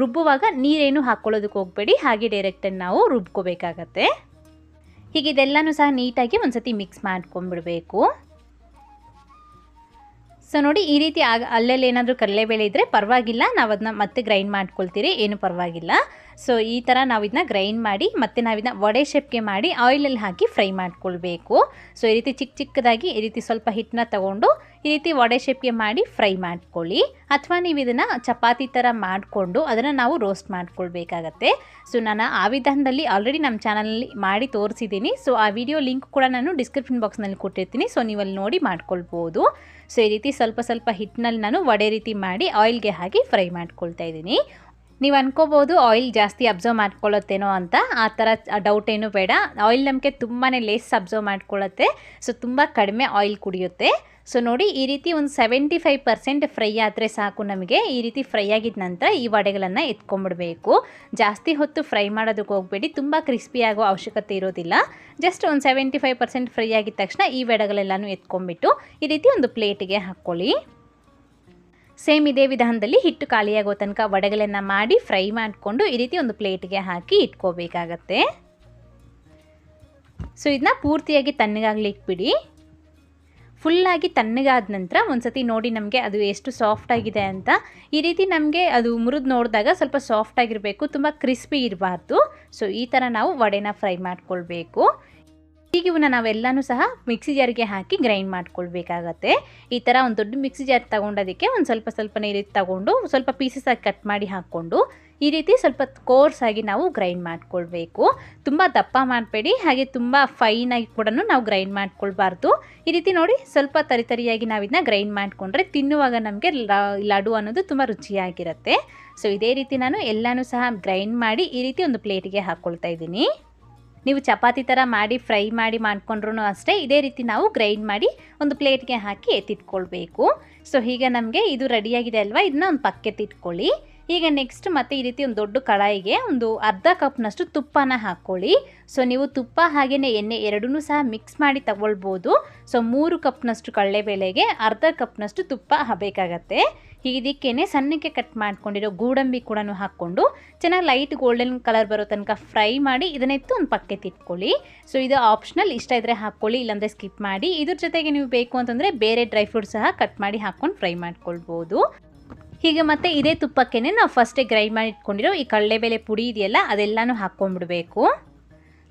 ರುಬ್ಬುವಾಗ ನೀರೇನು ಹಾಕ್ಕೊಳ್ಳೋದಕ್ಕೆ ಹೋಗಬೇಡಿ, ಹಾಗೆ ಡೈರೆಕ್ಟಾಗಿ ನಾವು ರುಬ್ಕೋಬೇಕಾಗತ್ತೆ. ಹೀಗೆ ಇದೆಲ್ಲನೂ ಸಹ ನೀಟಾಗಿ ಒಂದ್ಸತಿ ಮಿಕ್ಸ್ ಮಾಡ್ಕೊಂಡ್ಬಿಡಬೇಕು. ಸೊ ನೋಡಿ, ಈ ರೀತಿ ಆಗ ಅಲ್ಲಲ್ಲಿ ಏನಾದರೂ ಕಡಲೆಬೇಳೆ ಇದ್ದರೆ ಪರವಾಗಿಲ್ಲ ನಾವು ಅದನ್ನ ಮತ್ತೆ ಗ್ರೈಂಡ್ ಮಾಡ್ಕೊಳ್ತೀರಿ, ಏನು ಪರವಾಗಿಲ್ಲ. ಸೊ ಈ ಥರ ನಾವು ಇದನ್ನ ಗ್ರೈಂಡ್ ಮಾಡಿ, ಮತ್ತು ನಾವು ಇದನ್ನ ವಡೆ ಶೇಪ್ಗೆ ಮಾಡಿ ಆಯಿಲಲ್ಲಿ ಹಾಕಿ ಫ್ರೈ ಮಾಡ್ಕೊಳ್ಬೇಕು. ಸೊ ಈ ರೀತಿ ಚಿಕ್ಕ ಚಿಕ್ಕದಾಗಿ ಈ ರೀತಿ ಸ್ವಲ್ಪ ಹಿಟ್ಟನ್ನ ತಗೊಂಡು, ಈ ರೀತಿ ವಡೆ ಶೇಪ್ಗೆ ಮಾಡಿ ಫ್ರೈ ಮಾಡ್ಕೊಳ್ಳಿ. ಅಥವಾ ನೀವು ಇದನ್ನು ಚಪಾತಿ ಥರ ಮಾಡಿಕೊಂಡು ಅದನ್ನು ನಾವು ರೋಸ್ಟ್ ಮಾಡ್ಕೊಳ್ಬೇಕಾಗತ್ತೆ. ಸೊ ನಾನು ಆ ವಿಧಾನದಲ್ಲಿ ಆಲ್ರೆಡಿ ನಮ್ಮ ಚಾನಲಲ್ಲಿ ಮಾಡಿ ತೋರಿಸಿದ್ದೀನಿ ಸೊ ಆ ವಿಡಿಯೋ ಲಿಂಕ್ ಕೂಡ ನಾನು ಡಿಸ್ಕ್ರಿಪ್ಷನ್ ಬಾಕ್ಸ್ನಲ್ಲಿ ಕೊಟ್ಟಿರ್ತೀನಿ. ಸೊ ನೀವು ಅಲ್ಲಿ ನೋಡಿ ಮಾಡ್ಕೊಳ್ಬೋದು. ಸೊ ಈ ರೀತಿ ಸ್ವಲ್ಪ ಸ್ವಲ್ಪ ಹಿಟ್ಟಿನಲ್ಲಿ ನಾನು ವಡೆ ರೀತಿ ಮಾಡಿ ಆಯಿಲ್ಗೆ ಹಾಕಿ ಫ್ರೈ ಮಾಡ್ಕೊಳ್ತಾ ಇದ್ದೀನಿ. ನೀವು ಅನ್ಕೋಬೋದು ಆಯಿಲ್ ಜಾಸ್ತಿ ಅಬ್ಸರ್ವ್ ಮಾಡ್ಕೊಳ್ಳುತ್ತೇನೋ ಅಂತ. ಆ ಥರ ಡೌಟ್ ಏನೂ ಬೇಡ. ಆಯಿಲ್ ನಮಗೆ ತುಂಬಾ ಲೇಸ್ ಅಬ್ಸರ್ವ್ ಮಾಡ್ಕೊಳ್ಳುತ್ತೆ ಸೊ ತುಂಬ ಕಡಿಮೆ ಆಯಿಲ್ ಕುಡಿಯುತ್ತೆ. ಸೊ ನೋಡಿ ಈ ರೀತಿ ಒಂದು ಸೆವೆಂಟಿ ಫೈವ್ ಪರ್ಸೆಂಟ್ ಫ್ರೈ ಆದರೆ ಸಾಕು ನಮಗೆ. ಈ ರೀತಿ ಫ್ರೈ ಆಗಿದ ನಂತರ ಈ ವಡೆಗಳನ್ನು ಎತ್ಕೊಂಡ್ಬಿಡಬೇಕು ಜಾಸ್ತಿ ಹೊತ್ತು ಫ್ರೈ ಮಾಡೋದಕ್ಕೆ ಹೋಗಬೇಡಿ. ತುಂಬ ಕ್ರಿಸ್ಪಿ ಆಗೋ ಅವಶ್ಯಕತೆ ಇರೋದಿಲ್ಲ. ಜಸ್ಟ್ ಒಂದು ಸೆವೆಂಟಿ ಫೈವ್ ಪರ್ಸೆಂಟ್ ಫ್ರೈ ಆಗಿದ ತಕ್ಷಣ ಈ ವಡೆಗಳೆಲ್ಲನೂ ಎತ್ಕೊಂಡ್ಬಿಟ್ಟು ಈ ರೀತಿ ಒಂದು ಪ್ಲೇಟಿಗೆ ಹಾಕ್ಕೊಳ್ಳಿ. ಸೇಮ್ ಇದೇ ವಿಧಾನದಲ್ಲಿ ಹಿಟ್ಟು ಖಾಲಿಯಾಗೋ ತನಕ ವಡೆಗಳನ್ನು ಮಾಡಿ ಫ್ರೈ ಮಾಡಿಕೊಂಡು ಈ ರೀತಿ ಒಂದು ಪ್ಲೇಟ್ಗೆ ಹಾಕಿ ಇಟ್ಕೋಬೇಕಾಗತ್ತೆ. ಸೊ ಇದನ್ನ ಪೂರ್ತಿಯಾಗಿ ತಣ್ಣಗಾಗ್ಲಿಕ್ಕೆ ಬಿಡಿ ಫುಲ್ಲಾಗಿ ತಣ್ಣಗಾದ ನಂತರ ಒಂದ್ಸತಿ ನೋಡಿ ನಮಗೆ ಅದು ಎಷ್ಟು ಸಾಫ್ಟ್ ಆಗಿದೆ ಅಂತ. ಈ ರೀತಿ ನಮಗೆ ಅದು ಮುರಿದು ನೋಡಿದಾಗ ಸ್ವಲ್ಪ ಸಾಫ್ಟ್ ಆಗಿರಬೇಕು, ತುಂಬ ಕ್ರಿಸ್ಪಿ ಇರಬಾರ್ದು. ಸೊ, ಈ ಥರ ನಾವು ವಡೆನ ಫ್ರೈ ಮಾಡ್ಕೊಳ್ಬೇಕು. ಈಗ ಇವನ್ನ ನಾವೆಲ್ಲನೂ ಸಹ ಮಿಕ್ಸಿ ಜಾರ್ಗೆ ಹಾಕಿ ಗ್ರೈಂಡ್ ಮಾಡ್ಕೊಳ್ಬೇಕಾಗತ್ತೆ. ಈ ಥರ ಒಂದು ದೊಡ್ಡ ಮಿಕ್ಸಿ ಜಾರ್ ತಗೊಂಡೋದಕ್ಕೆ ಒಂದು ಸ್ವಲ್ಪ ಸ್ವಲ್ಪ ನೀರಿ ತಗೊಂಡು, ಸ್ವಲ್ಪ ಪೀಸಸ್ ಆಗಿ ಕಟ್ ಮಾಡಿ ಹಾಕ್ಕೊಂಡು, ಈ ರೀತಿ ಸ್ವಲ್ಪ ಕೋರ್ಸ್ ಆಗಿ ನಾವು ಗ್ರೈಂಡ್ ಮಾಡ್ಕೊಳ್ಬೇಕು. ತುಂಬ ದಪ್ಪ ಮಾಡಬೇಡಿ, ಹಾಗೆ ತುಂಬ ಫೈನಾಗಿ ಕೂಡ ನಾವು ಗ್ರೈಂಡ್ ಮಾಡ್ಕೊಳ್ಬಾರ್ದು. ಈ ರೀತಿ ನೋಡಿ ಸ್ವಲ್ಪ ತರಿತರಿಯಾಗಿ ನಾವು ಇದನ್ನ ಗ್ರೈಂಡ್ ಮಾಡಿಕೊಂಡ್ರೆ ತಿನ್ನುವಾಗ ನಮಗೆ ಲಡು ಅನ್ನೋದು ತುಂಬ ರುಚಿಯಾಗಿರುತ್ತೆ. ಸೊ ಇದೇ ರೀತಿ ನಾನು ಎಲ್ಲನೂ ಸಹ ಗ್ರೈಂಡ್ ಮಾಡಿ ಈ ರೀತಿ ಒಂದು ಪ್ಲೇಟಿಗೆ ಹಾಕ್ಕೊಳ್ತಾ ಇದ್ದೀನಿ. ನೀವು ಚಪಾತಿ ಥರ ಮಾಡಿ, ಫ್ರೈ ಮಾಡಿ ಮಾಡ್ಕೊಂಡ್ರೂ ಅಷ್ಟೇ ಇದೇ ರೀತಿ ನಾವು ಗ್ರೈಂಡ್ ಮಾಡಿ ಒಂದು ಪ್ಲೇಟ್ಗೆ ಹಾಕಿ ಎತ್ತಿಟ್ಕೊಳ್ಬೇಕು. ಸೊ ಹೀಗೆ ನಮಗೆ ಇದು ರೆಡಿಯಾಗಿದೆ ಅಲ್ವಾ? ಇದನ್ನ ಒಂದು ಪಕ್ಕೆತ್ತಿಟ್ಕೊಳ್ಳಿ. ಈಗ ನೆಕ್ಸ್ಟ್ ಮತ್ತೆ ಈ ರೀತಿ ಒಂದು ದೊಡ್ಡ ಕಡಾಯಿಗೆ ಒಂದು ಅರ್ಧ ಕಪ್ನಷ್ಟು ತುಪ್ಪನ ಹಾಕ್ಕೊಳ್ಳಿ. ಸೊ ನೀವು ತುಪ್ಪ ಹಾಗೆಯೇ ಎಣ್ಣೆ ಎರಡನ್ನೂ ಸಹ ಮಿಕ್ಸ್ ಮಾಡಿ ತಗೊಳ್ಬೋದು. ಸೊ ಮೂರು ಕಪ್ನಷ್ಟು ಕಡಲೆಬೇಳೆಗೆ ಅರ್ಧ ಕಪ್ನಷ್ಟು ತುಪ್ಪ ಬೇಕಾಗತ್ತೆ ಇದಕ್ಕೇನೆ ಸಣ್ಣಕ್ಕೆ ಕಟ್ ಮಾಡ್ಕೊಂಡಿರೋ ಗೋಡಂಬಿ ಕೂಡ ಹಾಕ್ಕೊಂಡು ಚೆನ್ನಾಗಿ ಲೈಟ್ ಗೋಲ್ಡನ್ ಕಲರ್ ಬರೋ ತನಕ ಫ್ರೈ ಮಾಡಿ ಇದನ್ನೆತ್ತು ಒಂದು ಪಕ್ಕೆ ಇಟ್ಕೊಳ್ಳಿ. ಸೊ ಇದು ಆಪ್ಷನಲ್ ಇಷ್ಟ ಇದ್ದರೆ ಹಾಕ್ಕೊಳ್ಳಿ, ಇಲ್ಲಾಂದರೆ ಸ್ಕಿಪ್ ಮಾಡಿ. ಇದ್ರ ಜೊತೆಗೆ ನೀವು ಬೇಕು ಅಂತಂದರೆ ಬೇರೆ ಡ್ರೈ ಫ್ರೂಟ್ಸ್ ಸಹ ಕಟ್ ಮಾಡಿ ಹಾಕ್ಕೊಂಡು ಫ್ರೈ ಮಾಡ್ಕೊಳ್ಬೋದು. ಹೀಗೆ ಮತ್ತೆ ಇದೇ ತುಪ್ಪಕ್ಕೇನೆ ನಾವು ಫಸ್ಟೇ ಗ್ರೈಂಡ್ ಮಾಡಿ ಇಟ್ಕೊಂಡಿರೋ ಈ ಕಡಲೆಬೇಳೆ ಪುಡಿ ಇದೆಯಲ್ಲ ಅದೆಲ್ಲನೂ ಹಾಕ್ಕೊಂಡ್ಬಿಡ್ಬೇಕು.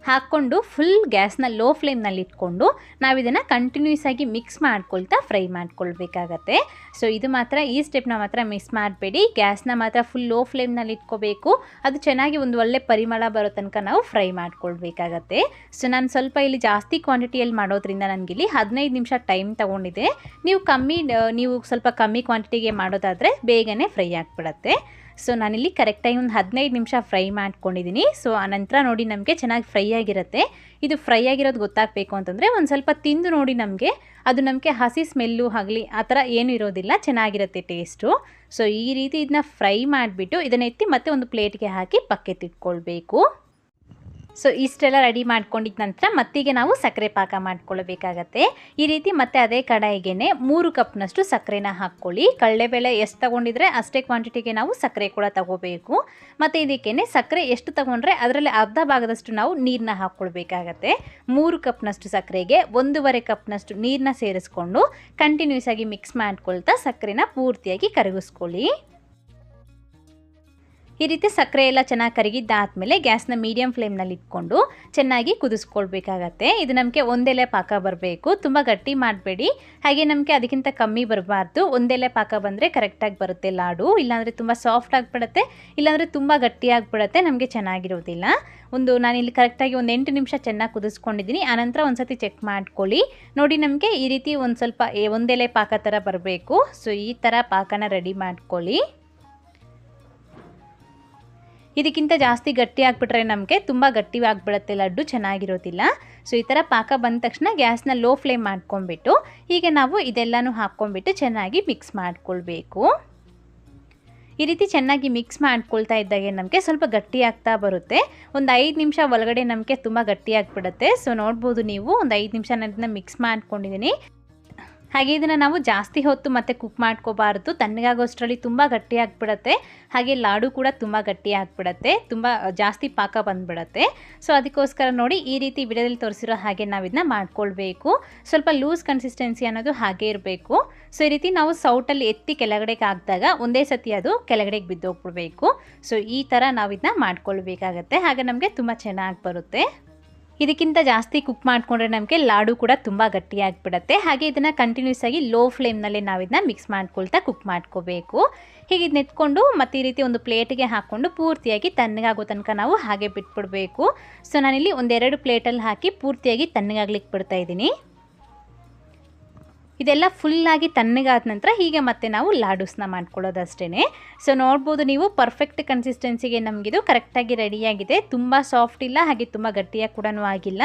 ಹಾಕ್ಕೊಂಡು ಫುಲ್ ಗ್ಯಾಸ್ನ ಲೋ ಫ್ಲೇಮ್ನಲ್ಲಿ ಇಟ್ಕೊಂಡು ನಾವು ಇದನ್ನು ಕಂಟಿನ್ಯೂಸ್ ಆಗಿ ಮಿಕ್ಸ್ ಮಾಡ್ಕೊಳ್ತಾ ಫ್ರೈ ಮಾಡ್ಕೊಳ್ಬೇಕಾಗತ್ತೆ. ಸೊ ಇದು ಮಾತ್ರ ಈ ಸ್ಟೆಪ್ನ ಮಾತ್ರ ಮಿಸ್ ಮಾಡಬೇಡಿ. ಗ್ಯಾಸ್ನ ಮಾತ್ರ ಫುಲ್ ಲೋ ಫ್ಲೇಮ್ನಲ್ಲಿ ಇಟ್ಕೋಬೇಕು. ಅದು ಚೆನ್ನಾಗಿ ಒಂದು ಒಳ್ಳೆ ಪರಿಮಳ ಬರೋ ತನಕ ನಾವು ಫ್ರೈ ಮಾಡ್ಕೊಳ್ಬೇಕಾಗತ್ತೆ. ಸೊ ನಾನು ಸ್ವಲ್ಪ ಇಲ್ಲಿ ಜಾಸ್ತಿ ಕ್ವಾಂಟಿಟಿಯಲ್ಲಿ ಮಾಡೋದ್ರಿಂದ ಇಲ್ಲಿ ಹದಿನೈದು ನಿಮಿಷ ಟೈಮ್ ತೊಗೊಂಡಿದೆ. ನೀವು ಕಮ್ಮಿ, ನೀವು ಸ್ವಲ್ಪ ಕಮ್ಮಿ ಕ್ವಾಂಟಿಟಿಗೆ ಮಾಡೋದಾದರೆ ಬೇಗನೆ ಫ್ರೈ ಆಗಿಬಿಡತ್ತೆ. ಸೊ ನಾನಿಲ್ಲಿ ಕರೆಕ್ಟಾಗಿ ಒಂದು ಹದಿನೈದು ನಿಮಿಷ ಫ್ರೈ ಮಾಡ್ಕೊಂಡಿದ್ದೀನಿ. ಸೊ ಆನಂತರ ನೋಡಿ ನಮಗೆ ಚೆನ್ನಾಗಿ ಫ್ರೈ ಆಗಿರುತ್ತೆ. ಇದು ಫ್ರೈ ಆಗಿರೋದು ಗೊತ್ತಾಗಬೇಕು ಅಂತಂದರೆ ಒಂದು ಸ್ವಲ್ಪ ತಿಂದು ನೋಡಿ ನಮಗೆ ಅದು ನಮಗೆ ಹಸಿ ಸ್ಮೆಲ್ಲು ಆಗಲಿ ಆ ಥರ ಏನೂ ಇರೋದಿಲ್ಲ, ಚೆನ್ನಾಗಿರುತ್ತೆ ಟೇಸ್ಟು. ಸೊ ಈ ರೀತಿ ಇದನ್ನ ಫ್ರೈ ಮಾಡಿಬಿಟ್ಟು ಇದನ್ನ ಎತ್ತಿ ಮತ್ತೆ ಒಂದು ಪ್ಲೇಟ್ಗೆ ಹಾಕಿ ಪಕ್ಕೆತ್ತಿಟ್ಕೊಳ್ಬೇಕು ಸೊ ಇಷ್ಟೆಲ್ಲ ರೆಡಿ ಮಾಡ್ಕೊಂಡಿದ್ದ ನಂತರ ಮತ್ತಿಗೆ ನಾವು ಸಕ್ಕರೆ ಪಾಕ ಮಾಡ್ಕೊಳ್ಬೇಕಾಗತ್ತೆ. ಈ ರೀತಿ ಮತ್ತೆ ಅದೇ ಕಡಾಯಿಗೆನೆ ಮೂರು ಕಪ್ನಷ್ಟು ಸಕ್ಕರೆನ ಹಾಕ್ಕೊಳ್ಳಿ. ಕಡಲೆಬೇಳೆ ಎಷ್ಟು ತಗೊಂಡಿದ್ರೆ ಅಷ್ಟೇ ಕ್ವಾಂಟಿಟಿಗೆ ನಾವು ಸಕ್ಕರೆ ಕೂಡ ತಗೋಬೇಕು. ಮತ್ತು ಇದಕ್ಕೇನೆ ಸಕ್ಕರೆ ಎಷ್ಟು ತಗೊಂಡ್ರೆ ಅದರಲ್ಲಿ ಅರ್ಧ ಭಾಗದಷ್ಟು ನಾವು ನೀರನ್ನ ಹಾಕ್ಕೊಳ್ಬೇಕಾಗತ್ತೆ. ಮೂರು ಕಪ್ನಷ್ಟು ಸಕ್ಕರೆಗೆ ಒಂದೂವರೆ ಕಪ್ನಷ್ಟು ನೀರನ್ನ ಸೇರಿಸ್ಕೊಂಡು ಕಂಟಿನ್ಯೂಸ್ ಆಗಿ ಮಿಕ್ಸ್ ಮಾಡ್ಕೊಳ್ತಾ ಸಕ್ಕರೆನ ಪೂರ್ತಿಯಾಗಿ ಕರಗಿಸ್ಕೊಳ್ಳಿ. ಈ ರೀತಿ ಸಕ್ಕರೆ ಎಲ್ಲ ಚೆನ್ನಾಗಿ ಕರಗಿದ್ದಾದಮೇಲೆ ಗ್ಯಾಸ್ನ ಮೀಡಿಯಂ ಫ್ಲೇಮ್ನಲ್ಲಿ ಇಟ್ಕೊಂಡು ಚೆನ್ನಾಗಿ ಕುದಿಸ್ಕೊಳ್ಬೇಕಾಗತ್ತೆ. ಇದು ನಮಗೆ ಒಂದೆಲೆ ಪಾಕ ಬರಬೇಕು. ತುಂಬ ಗಟ್ಟಿ ಮಾಡಬೇಡಿ. ಹಾಗೆ ನಮಗೆ ಅದಕ್ಕಿಂತ ಕಮ್ಮಿ ಬರಬಾರ್ದು. ಒಂದೆಲೆ ಪಾಕ ಬಂದರೆ ಕರೆಕ್ಟಾಗಿ ಬರುತ್ತೆ ಲಾಡು. ಇಲ್ಲಾಂದರೆ ತುಂಬ ಸಾಫ್ಟ್ ಆಗಿಬಿಡುತ್ತೆ. ಇಲ್ಲಾಂದರೆ ತುಂಬ ಗಟ್ಟಿಯಾಗಿಬಿಡುತ್ತೆ. ನಮಗೆ ಚೆನ್ನಾಗಿರೋದಿಲ್ಲ. ಒಂದು ನಾನಿಲ್ಲಿ ಕರೆಕ್ಟಾಗಿ ಒಂದು ಎಂಟು ನಿಮಿಷ ಚೆನ್ನಾಗಿ ಕುದಿಸ್ಕೊಂಡಿದ್ದೀನಿ. ಆನಂತರ ಒಂದು ಸತಿ ಚೆಕ್ ಮಾಡ್ಕೊಳ್ಳಿ. ನೋಡಿ ನಮಗೆ ಈ ರೀತಿ ಒಂದು ಸ್ವಲ್ಪ ಒಂದೆಲೆ ಪಾಕ ಥರ ಬರಬೇಕು. ಸೊ, ಈ ಥರ ಪಾಕನ ರೆಡಿ ಮಾಡ್ಕೊಳ್ಳಿ. ಇದಕ್ಕಿಂತ ಜಾಸ್ತಿ ಗಟ್ಟಿ ಆಗಿಬಿಟ್ರೆ ನಮಗೆ ತುಂಬ ಗಟ್ಟಿ ಆಗಿಬಿಡುತ್ತೆ ಲಡ್ಡು ಚೆನ್ನಾಗಿರೋದಿಲ್ಲ. ಸೊ ಈ ಥರ ಪಾಕ ಬಂದ ತಕ್ಷಣ ಗ್ಯಾಸ್ನ ಲೋ ಫ್ಲೇಮ್ ಮಾಡ್ಕೊಂಬಿಟ್ಟು ಹೀಗೆ ನಾವು ಇದೆಲ್ಲನೂ ಹಾಕ್ಕೊಂಬಿಟ್ಟು ಚೆನ್ನಾಗಿ ಮಿಕ್ಸ್ ಮಾಡ್ಕೊಳ್ಬೇಕು. ಈ ರೀತಿ ಚೆನ್ನಾಗಿ ಮಿಕ್ಸ್ ಮಾಡ್ಕೊಳ್ತಾ ಇದ್ದಾಗೆ ನಮಗೆ ಸ್ವಲ್ಪ ಗಟ್ಟಿ ಆಗ್ತಾ ಬರುತ್ತೆ. ಒಂದು ಐದು ನಿಮಿಷ ಒಳಗಡೆ ನಮಗೆ ತುಂಬ ಗಟ್ಟಿ ಆಗಿಬಿಡುತ್ತೆ. ಸೊ ನೋಡ್ಬೋದು ನೀವು, ಒಂದು ಐದು ನಿಮಿಷ ನಾನು ಮಿಕ್ಸ್ ಮಾಡ್ಕೊಂಡಿದ್ದೀನಿ. ಹಾಗೆ ಇದನ್ನು ನಾವು ಜಾಸ್ತಿ ಹೊತ್ತು ಮತ್ತೆ ಕುಕ್ ಮಾಡ್ಕೋಬಾರ್ದು. ತಣ್ಣಗಾಗೋಷ್ಟರಲ್ಲಿ ತುಂಬ ಗಟ್ಟಿ ಆಗಿಬಿಡತ್ತೆ. ಹಾಗೆ ಲಾಡು ಕೂಡ ತುಂಬ ಗಟ್ಟಿ ಆಗಿಬಿಡತ್ತೆ. ತುಂಬ ಜಾಸ್ತಿ ಪಾಕ ಬಂದ್ಬಿಡತ್ತೆ. ಸೊ ಅದಕ್ಕೋಸ್ಕರ ನೋಡಿ ಈ ರೀತಿ ವಿಡಿಯೋದಲ್ಲಿ ತೋರಿಸಿರೋ ಹಾಗೆ ನಾವು ಇದನ್ನ ಮಾಡ್ಕೊಳ್ಬೇಕು. ಸ್ವಲ್ಪ ಲೂಸ್ ಕನ್ಸಿಸ್ಟೆನ್ಸಿ ಅನ್ನೋದು ಹಾಗೆ ಇರಬೇಕು. ಸೊ ಈ ರೀತಿ ನಾವು ಸೌಟಲ್ಲಿ ಎತ್ತಿ ಕೆಳಗಡೆಗೆ ಹಾಕಿದಾಗ ಒಂದೇ ಸತಿ ಅದು ಕೆಳಗಡೆಗೆ ಬಿದ್ದೋಗ್ಬಿಡ್ಬೇಕು. ಸೊ ಈ ಥರ ನಾವು ಇದನ್ನ ಮಾಡ್ಕೊಳ್ಬೇಕಾಗತ್ತೆ. ಹಾಗೆ ನಮಗೆ ತುಂಬ ಚೆನ್ನಾಗಿ ಬರುತ್ತೆ. ಇದಕ್ಕಿಂತ ಜಾಸ್ತಿ ಕುಕ್ ಮಾಡಿಕೊಂಡ್ರೆ ನಮಗೆ ಲಾಡು ಕೂಡ ತುಂಬ ಗಟ್ಟಿಯಾಗಿಬಿಡುತ್ತೆ. ಹಾಗೆ ಇದನ್ನು ಕಂಟಿನ್ಯೂಸ್ ಆಗಿ ಲೋ ಫ್ಲೇಮ್ನಲ್ಲಿ ನಾವು ಇದನ್ನ ಮಿಕ್ಸ್ ಮಾಡ್ಕೊಳ್ತಾ ಕುಕ್ ಮಾಡ್ಕೋಬೇಕು. ಹೀಗೆ ಇದನ್ನ ಎತ್ಕೊಂಡು ಮತ್ತೆ ಈ ರೀತಿ ಒಂದು ಪ್ಲೇಟಿಗೆ ಹಾಕ್ಕೊಂಡು ಪೂರ್ತಿಯಾಗಿ ತಣ್ಣಗಾಗೋ ತನಕ ನಾವು ಹಾಗೆ ಬಿಟ್ಬಿಡಬೇಕು. ಸೊ ನಾನಿಲ್ಲಿ ಒಂದೆರಡು ಪ್ಲೇಟಲ್ಲಿ ಹಾಕಿ ಪೂರ್ತಿಯಾಗಿ ತಣ್ಣಗಾಗ್ಲಿಕ್ಕೆ ಬಿಡ್ತಾ ಇದ್ದೀನಿ. ಇದೆಲ್ಲ ಫುಲ್ಲಾಗಿ ತಣ್ಣಗಾದ ನಂತರ ಹೀಗೆ ಮತ್ತೆ ನಾವು ಲಾಡೂಸ್ನ ಮಾಡ್ಕೊಳ್ಳೋದಷ್ಟೇ ಸೊ ನೋಡ್ಬೋದು ನೀವು ಪರ್ಫೆಕ್ಟ್ ಕನ್ಸಿಸ್ಟೆನ್ಸಿಗೆ ನಮಗಿದು ಕರೆಕ್ಟಾಗಿ ರೆಡಿಯಾಗಿದೆ ತುಂಬ ಸಾಫ್ಟ್ ಇಲ್ಲ, ಹಾಗೆ ತುಂಬ ಗಟ್ಟಿಯಾಗಿ ಕೂಡ ಆಗಿಲ್ಲ.